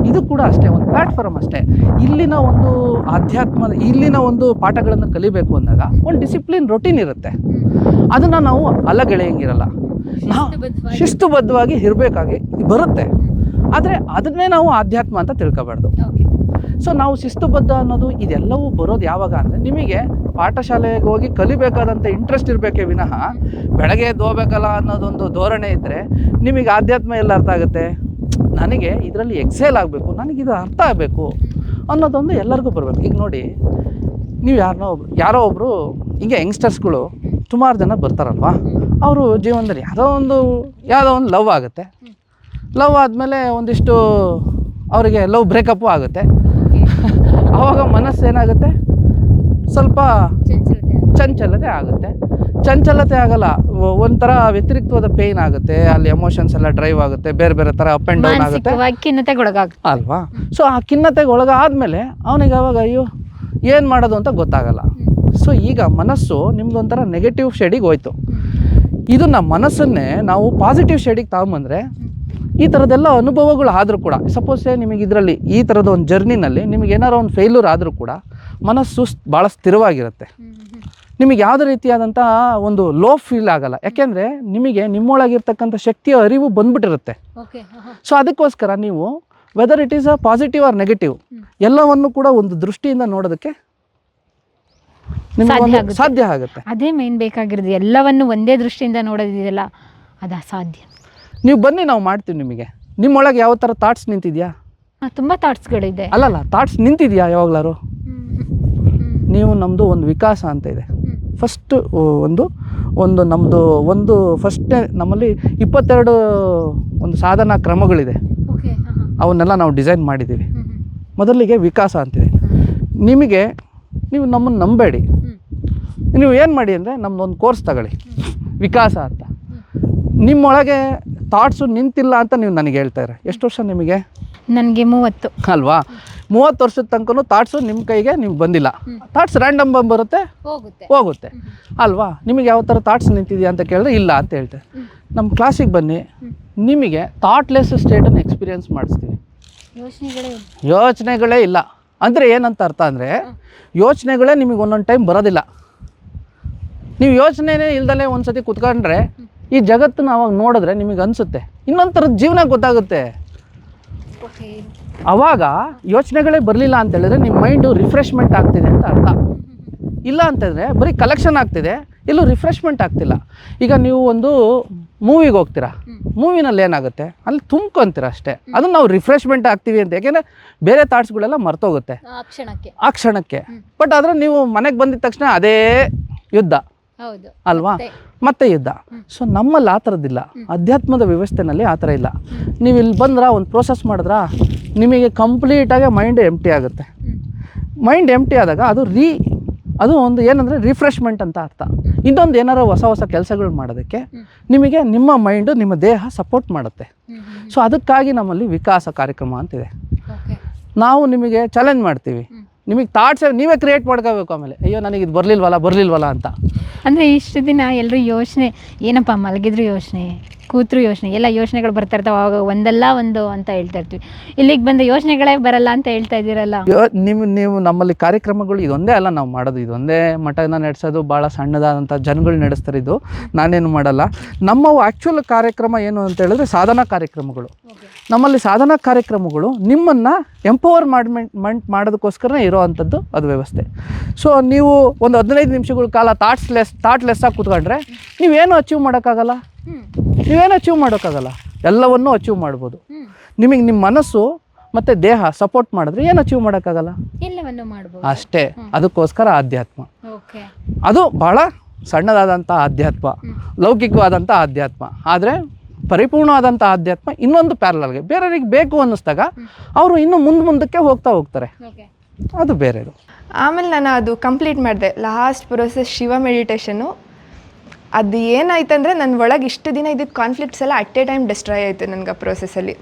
ಇದು ಕೂಡ ಅಷ್ಟೇ ಒಂದು ಪ್ಲಾಟ್ಫಾರ್ಮ್ ಅಷ್ಟೇ. ಇಲ್ಲಿನ ಒಂದು ಆಧ್ಯಾತ್ಮ ಇಲ್ಲಿನ ಒಂದು ಪಾಠಗಳನ್ನು ಕಲಿಬೇಕು ಅಂದಾಗ ಒಂದು ಡಿಸಿಪ್ಲಿನ್ ರೊಟೀನ್ ಇರುತ್ತೆ. ಅದನ್ನು ನಾವು ಅಲ್ಲಗೆಳೆಯಂಗಿರಲ್ಲ. ನಾವು ಶಿಸ್ತುಬದ್ಧವಾಗಿ. ಇರಬೇಕಾಗಿ ಬರುತ್ತೆ. ಆದರೆ ಅದನ್ನೇ ನಾವು ಆಧ್ಯಾತ್ಮ ಅಂತ ತಿಳ್ಕೊಬಾರ್ದು. ಸೊ ನಾವು ಶಿಸ್ತುಬದ್ಧ ಅನ್ನೋದು ಇದೆಲ್ಲವೂ ಬರೋದು ಯಾವಾಗ ಅಂದರೆ ನಿಮಗೆ ಪಾಠಶಾಲೆಗೆ ಹೋಗಿ ಕಲಿಬೇಕಾದಂಥ ಇಂಟ್ರೆಸ್ಟ್ ಇರಬೇಕೇ ವಿನಃ ಬೆಳಗ್ಗೆ ಎದ್ದು ಹೋಗ್ಬೇಕಲ್ಲ ಅನ್ನೋದೊಂದು ಧೋರಣೆ ಇದ್ದರೆ ನಿಮಗೆ ಆಧ್ಯಾತ್ಮ ಎಲ್ಲ ಅರ್ಥ ಆಗುತ್ತೆ. ನನಗೆ ಇದರಲ್ಲಿ ಎಕ್ಸೇಲ್ ಆಗಬೇಕು, ನನಗೆ ಇದು ಅರ್ಥ ಆಗಬೇಕು ಅನ್ನೋದೊಂದು ಎಲ್ಲರಿಗೂ ಬರಬೇಕು. ಈಗ ನೋಡಿ, ನೀವು ಯಾರನ್ನೋ ಒಬ್ರು, ಯಾರೋ ಒಬ್ಬರು ಹಿಂಗೆ ಯಂಗ್ಸ್ಟರ್ಸ್ಗಳು ಸುಮಾರು ಜನ ಬರ್ತಾರಲ್ವಾ? ಅವರು ಜೀವನದಲ್ಲಿ ಯಾವುದೋ ಒಂದು ಯಾವುದೋ ಒಂದು ಲವ್ ಆಗುತ್ತೆ. ಲವ್ ಆದಮೇಲೆ ಒಂದಿಷ್ಟು ಅವರಿಗೆ ಲವ್ ಬ್ರೇಕಪ್ಪು ಆಗುತ್ತೆ. ಆವಾಗ ಮನಸ್ಸು ಏನಾಗುತ್ತೆ ಸ್ವಲ್ಪ ಚಂಚಲತೆ ಆಗುತ್ತೆ. ಚಂಚಲತೆ ಆಗಲ್ಲ. ಒಂಥರ ವ್ಯತಿರಿಕ್ತವಾದ ಪೇಯ್ನ್ ಆಗುತ್ತೆ. ಅಲ್ಲಿ ಎಮೋಷನ್ಸ್ ಎಲ್ಲ ಡ್ರೈವ್ ಆಗುತ್ತೆ. ಬೇರೆ ಬೇರೆ ಥರ ಅಪ್ ಆ್ಯಂಡ್ ಡೌನ್ ಆಗುತ್ತೆ. ಅಲ್ವಾ? ಸೊ ಆ ಖಿನ್ನತೆಗೆ ಒಳಗಾದ್ಮೇಲೆ ಅವನಿಗೆ ಅವಾಗ ಅಯ್ಯೋ ಏನು ಮಾಡೋದು ಅಂತ ಗೊತ್ತಾಗಲ್ಲ. ಸೊ ಈಗ ಮನಸ್ಸು ನಿಮ್ದು ಒಂಥರ ನೆಗೆಟಿವ್ ಶೇಡಿಗೆ ಹೋಯ್ತು. ಇದನ್ನ ಮನಸ್ಸನ್ನೇ ನಾವು ಪಾಸಿಟಿವ್ ಶೇಡಿಗೆ ತಗೊಂಬಂದ್ರೆ ಈ ಥರದ್ದೆಲ್ಲ ಅನುಭವಗಳು ಆದರೂ ಕೂಡ ಸಪೋಸ್ ನಿಮಗೆ ಇದರಲ್ಲಿ ಈ ಥರದ ಒಂದು ಜರ್ನಿನಲ್ಲಿ ನಿಮಗೆ ಏನಾರೋ ಒಂದು ಫೇಲ್ಯೂರ್ ಆದರೂ ಕೂಡ ಮನಸ್ಸು ಭಾಳ ಸ್ಥಿರವಾಗಿರುತ್ತೆ. ನಿಮಗೆ ಯಾವುದೇ ರೀತಿಯಾದಂಥ ಒಂದು ಲೋ ಫೀಲ್ ಆಗಲ್ಲ. ಯಾಕೆಂದರೆ ನಿಮಗೆ ನಿಮ್ಮೊಳಗಿರ್ತಕ್ಕಂಥ ಶಕ್ತಿಯ ಅರಿವು ಬಂದ್ಬಿಟ್ಟಿರುತ್ತೆ. ಸೊ ಅದಕ್ಕೋಸ್ಕರ ನೀವು whether it is a positive or negative ಎಲ್ಲವನ್ನು ಕೂಡ ಒಂದು ದೃಷ್ಟಿಯಿಂದ ನೋಡೋದಕ್ಕೆ ನಿಮ್ಗೆ ಸಾಧ್ಯ ಆಗುತ್ತೆ. ಸಾಧ್ಯ ಆಗುತ್ತೆ. ಅದೇ ಮೇನ್ ಬೇಕಾಗಿರೋದು. ಎಲ್ಲವನ್ನು ಒಂದೇ ದೃಷ್ಟಿಯಿಂದ ನೋಡೋದಿದೆಯಲ್ಲ ಅದು ಅಸಾಧ್ಯ. ನೀವು ಬನ್ನಿ ನಾವು ಮಾಡ್ತೀವಿ ನಿಮಗೆ. ನಿಮ್ಮೊಳಗೆ ಯಾವ ಥರ ಥಾಟ್ಸ್ ನಿಂತಿದ್ಯಾ? ತುಂಬ ಥಾಟ್ಸ್ಗಳಿದೆ ಅಲ್ಲಲ್ಲ ಥಾಟ್ಸ್ ನಿಂತಿದ್ಯಾ ಯಾವಾಗ್ಲಾರು? ನೀವು ನಮ್ಮದು ಒಂದು ವಿಕಾಸ ಅಂತ ಇದೆ. ಫಸ್ಟ್ ಒಂದು ಒಂದು ನಮ್ಮದು ಒಂದು ಫಸ್ಟೇ ನಮ್ಮಲ್ಲಿ ಇಪ್ಪತ್ತೆರಡು ಒಂದು ಸಾಧನಾ ಕ್ರಮಗಳಿದೆ. ಅವನ್ನೆಲ್ಲ ನಾವು ಡಿಸೈನ್ ಮಾಡಿದ್ದೀವಿ. ಮೊದಲಿಗೆ ವಿಕಾಸ ಅಂತಿದೆ ನಿಮಗೆ ನೀವು ನಮ್ಮನ್ನು ನಂಬೇಡಿ. ನೀವು ಏನು ಮಾಡಿ ಅಂದರೆ ನಮ್ಮದೊಂದು ಕೋರ್ಸ್ ತಗೊಳ್ಳಿ. ವಿಕಾಸ ಅಂತ. ನಿಮ್ಮೊಳಗೆ ಥಾಟ್ಸು ನಿಂತಿಲ್ಲ ಅಂತ ನೀವು ನನಗೆ ಹೇಳ್ತಾರೆ ಎಷ್ಟು ವರ್ಷ ನಿಮಗೆ? ನನಗೆ ಮೂವತ್ತು. ಅಲ್ವಾ? ಮೂವತ್ತು ವರ್ಷದ ತನಕ ಥಾಟ್ಸು ನಿಮ್ಮ ಕೈಗೆ ನಿಮ್ಗೆ ಬಂದಿಲ್ಲ. ಥಾಟ್ಸ್ ರ್ಯಾಂಡಮ್ ಬಂದು ಬರುತ್ತೆ? ಹೋಗುತ್ತೆ. ಹೋಗುತ್ತೆ. ಅಲ್ವಾ? ನಿಮಗೆ ಯಾವ ಥರ ಥಾಟ್ಸ್ ನಿಂತಿದೆಯಾ ಅಂತ ಕೇಳಿದ್ರೆ ಇಲ್ಲ ಅಂತ ಹೇಳ್ತಾರೆ ನಮ್ಮ ಕ್ಲಾಸಿಗೆ ಬನ್ನಿ. ನಿಮಗೆ ಥಾಟ್ಲೆಸ್ ಸ್ಟೇಟನ್ನು ಎಕ್ಸ್ಪೀರಿಯನ್ಸ್ ಮಾಡಿಸ್ತೀವಿ ಯೋಚನೆಗಳೇ ಯೋಚನೆಗಳೇ ಇಲ್ಲ. ಅಂದರೆ ಏನಂತ ಅರ್ಥ ಅಂದರೆ ಯೋಚನೆಗಳೇ ನಿಮಗೆ ಒಂದೊಂದು ಟೈಮ್ ಬರೋದಿಲ್ಲ. ನೀವು ಯೋಚನೆನೇ ಇಲ್ದಲೇ ಒಂದು ಸತಿ ಕುತ್ಕೊಂಡ್ರೆ ಈ ಜಗತ್ತನ್ನ ಅವಾಗ ನೋಡಿದ್ರೆ ನಿಮಗೆ ಅನಿಸುತ್ತೆ. ಇನ್ನೊಂದು ಥರದ ಜೀವನ ಗೊತ್ತಾಗುತ್ತೆ. ಅವಾಗ ಯೋಚನೆಗಳೇ ಬರಲಿಲ್ಲ ಅಂತ ಹೇಳಿದ್ರೆ ನಿಮ್ಮ ಮೈಂಡು ರಿಫ್ರೆಶ್ಮೆಂಟ್ ಆಗ್ತಿದೆ ಅಂತ ಅರ್ಥ. ಇಲ್ಲ ಅಂತಂದರೆ ಬರೀ ಕಲೆಕ್ಷನ್ ಆಗ್ತಿದೆ ಎಲ್ಲೂ ರಿಫ್ರೆಶ್ಮೆಂಟ್ ಆಗ್ತಿಲ್ಲ. ಈಗ ನೀವು ಒಂದು ಮೂವಿಗೆ ಹೋಗ್ತೀರಾ? ಮೂವಿನಲ್ಲಿ ಏನಾಗುತ್ತೆ? ಅಲ್ಲಿ ತುಂಬ್ಕೊಂತೀರ ಅಷ್ಟೇ. ಅದನ್ನ ನಾವು ರಿಫ್ರೆಶ್ಮೆಂಟ್ ಆಗ್ತೀವಿ ಅಂತ. ಯಾಕೆಂದರೆ ಬೇರೆ ಥಾಟ್ಸ್ಗಳೆಲ್ಲ ಮರ್ತೋಗುತ್ತೆ. ಆ ಕ್ಷಣಕ್ಕೆ. ಆ ಕ್ಷಣಕ್ಕೆ. ಬಟ್ ಆದರೆ ನೀವು ಮನೆಗೆ ಬಂದಿದ ತಕ್ಷಣ ಅದೇ ಯುದ್ಧ. ಅಲ್ವಾ? ಮತ್ತೆ? ಯುದ್ಧ. ಸೊ ನಮ್ಮಲ್ಲಿ ಆ ಥರದ್ದಿಲ್ಲ. ಅಧ್ಯಾತ್ಮದ ವ್ಯವಸ್ಥೆನಲ್ಲಿ ಆ ಥರ ಇಲ್ಲ. ನೀವು ಇಲ್ಲಿ ಬಂದ್ರೆ ಒಂದು ಪ್ರೋಸೆಸ್ ಮಾಡಿದ್ರೆ ನಿಮಗೆ ಕಂಪ್ಲೀಟಾಗಿ ಮೈಂಡ್ ಎಂಟಿ ಆಗುತ್ತೆ. ಮೈಂಡ್ ಎಂಟಿ ಆದಾಗ ಅದು ರೀ ಅದು ಒಂದು ಏನಂದರೆ ರಿಫ್ರೆಶ್ಮೆಂಟ್ ಅಂತ ಅರ್ಥ. ಇನ್ನೊಂದು ಏನಾರ ಹೊಸ ಹೊಸ ಕೆಲಸಗಳು ಮಾಡೋದಕ್ಕೆ ನಿಮಗೆ ನಿಮ್ಮ ಮೈಂಡು ನಿಮ್ಮ ದೇಹ ಸಪೋರ್ಟ್ ಮಾಡುತ್ತೆ. ಸೊ ಅದಕ್ಕಾಗಿ ನಮ್ಮಲ್ಲಿ ವಿಕಾಸ ಕಾರ್ಯಕ್ರಮ ಅಂತಿದೆ. ನಾವು ನಿಮಗೆ ಚಾಲೆಂಜ್ ಮಾಡ್ತೀವಿ. ನಿಮಗೆ ಥಾಟ್ಸ್ ನೀವೇ ಕ್ರಿಯೇಟ್ ಮಾಡ್ಕೋಬೇಕು ಆಮೇಲೆ. ಅಯ್ಯೋ, ನನಗೆ ಇದು ಬರಲಿಲ್ವಲ್ಲ ಬರಲಿಲ್ವಲ್ಲ ಅಂತ. ಅಂದರೆ ಇಷ್ಟು ದಿನ ಎಲ್ಲರೂ ಯೋಚನೆ, ಏನಪ್ಪ ಮಲಗಿದ್ರು ಯೋಚನೆ? ಕೂತ್ರು ಯೋಚನೆ ಎಲ್ಲ ಯೋಚನೆಗಳು ಬರ್ತಾ ಇರ್ತಾವೆ ಅವಾಗ ಒಂದಲ್ಲ ಒಂದು ಅಂತ ಹೇಳ್ತಾ ಇರ್ತೀವಿ. ಇಲ್ಲಿಗೆ ಬಂದ ಯೋಚನೆಗಳೇ ಬರಲ್ಲ ಅಂತ ಹೇಳ್ತಾ ಇದ್ದೀರಲ್ಲ? ಯೋ ನೀವು ನೀವು ನಮ್ಮಲ್ಲಿ ಕಾರ್ಯಕ್ರಮಗಳು ಇದೊಂದೇ ಅಲ್ಲ ನಾವು ಮಾಡೋದು ಇದೊಂದೇ ಮಠನ ನಡೆಸೋದು ಭಾಳ ಸಣ್ಣದಾದಂಥ ಜನಗಳು ನಡೆಸ್ತಾರೆ ಇದು ನಾನೇನು ಮಾಡಲ್ಲ. ನಮ್ಮ ಆ್ಯಕ್ಚುಯಲ್ ಕಾರ್ಯಕ್ರಮ ಏನು ಅಂತ ಹೇಳಿದ್ರೆ ಸಾಧನಾ ಕಾರ್ಯಕ್ರಮಗಳು. ನಮ್ಮಲ್ಲಿ ಸಾಧನಾ ಕಾರ್ಯಕ್ರಮಗಳು ನಿಮ್ಮನ್ನು ಎಂಪವರ್ ಮಾಡ್ಮೆಂಟ್ ಮಾಡೋದಕ್ಕೋಸ್ಕರನೇ ಇರೋ ಅಂಥದ್ದು ಅದು ವ್ಯವಸ್ಥೆ. ಸೊ ನೀವು ಒಂದು ಹದಿನೈದು ನಿಮಿಷಗಳ ಕಾಲ ಥಾಟ್ಸ್ ಲೆಸ್ ಥಾಟ್ ಲೆಸ್ ಆಗಿ ಕೂತ್ಕೊಂಡ್ರೆ ನೀವೇನು ಅಚೀವ್ ಮಾಡೋಕ್ಕಾಗಲ್ಲ? ನೀವೇನು ಅಚೀವ್ ಮಾಡೋಕ್ಕಾಗಲ್ಲ. ಎಲ್ಲವನ್ನೂ ಅಚೀವ್ ಮಾಡ್ಬೋದು. ನಿಮಗೆ ನಿಮ್ಮ ಮನಸ್ಸು ಮತ್ತು ದೇಹ ಸಪೋರ್ಟ್ ಮಾಡಿದ್ರೆ ಏನು ಅಚೀವ್ ಮಾಡೋಕ್ಕಾಗಲ್ಲ? ಅಷ್ಟೇ. ಅದಕ್ಕೋಸ್ಕರ ಆಧ್ಯಾತ್ಮ. ಓಕೆ. ಅದು ಬಹಳ ಸಣ್ಣದಾದಂಥ ಆಧ್ಯಾತ್ಮ. ಲೌಕಿಕವಾದಂಥ ಆಧ್ಯಾತ್ಮ. ಆದರೆ ಪರಿಪೂರ್ಣವಾದಂಥ ಆಧ್ಯಾತ್ಮ ಇನ್ನೊಂದು ಪ್ಯಾರಲಲ್ಗೆ ಬೇರೆಯವ್ರಿಗೆ ಬೇಕು ಅನ್ನಿಸ್ದಾಗ ಅವರು ಇನ್ನೂ ಮುಂದೆ ಮುಂದಕ್ಕೆ ಹೋಗ್ತಾ ಹೋಗ್ತಾರೆ. ಓಕೆ. ಅದು ಬೇರೆದು. ಆಮೇಲೆ ನಾನು ಅದು ಕಂಪ್ಲೀಟ್ ಮಾಡಿದೆ. ಲಾಸ್ಟ್ ಪ್ರೊಸೆಸ್ ಶಿವ ಮೆಡಿಟೇಷನು ಅದು ಏನಾಯ್ತಂದರೆ ನನ್ನ ಒಳಗೆ ಇಷ್ಟು ದಿನ ಇದ್ದಿದ್ದ ಕಾನ್ಫ್ಲಿಕ್ಟ್ಸ್ ಎಲ್ಲ ಅಟ್ ಎ ಟೈಮ್ ಡಿಸ್ಟ್ರಾಯ್ ಆಯಿತು ನನಗೆ ಆ ಪ್ರೊಸೆಸಲ್ಲಿ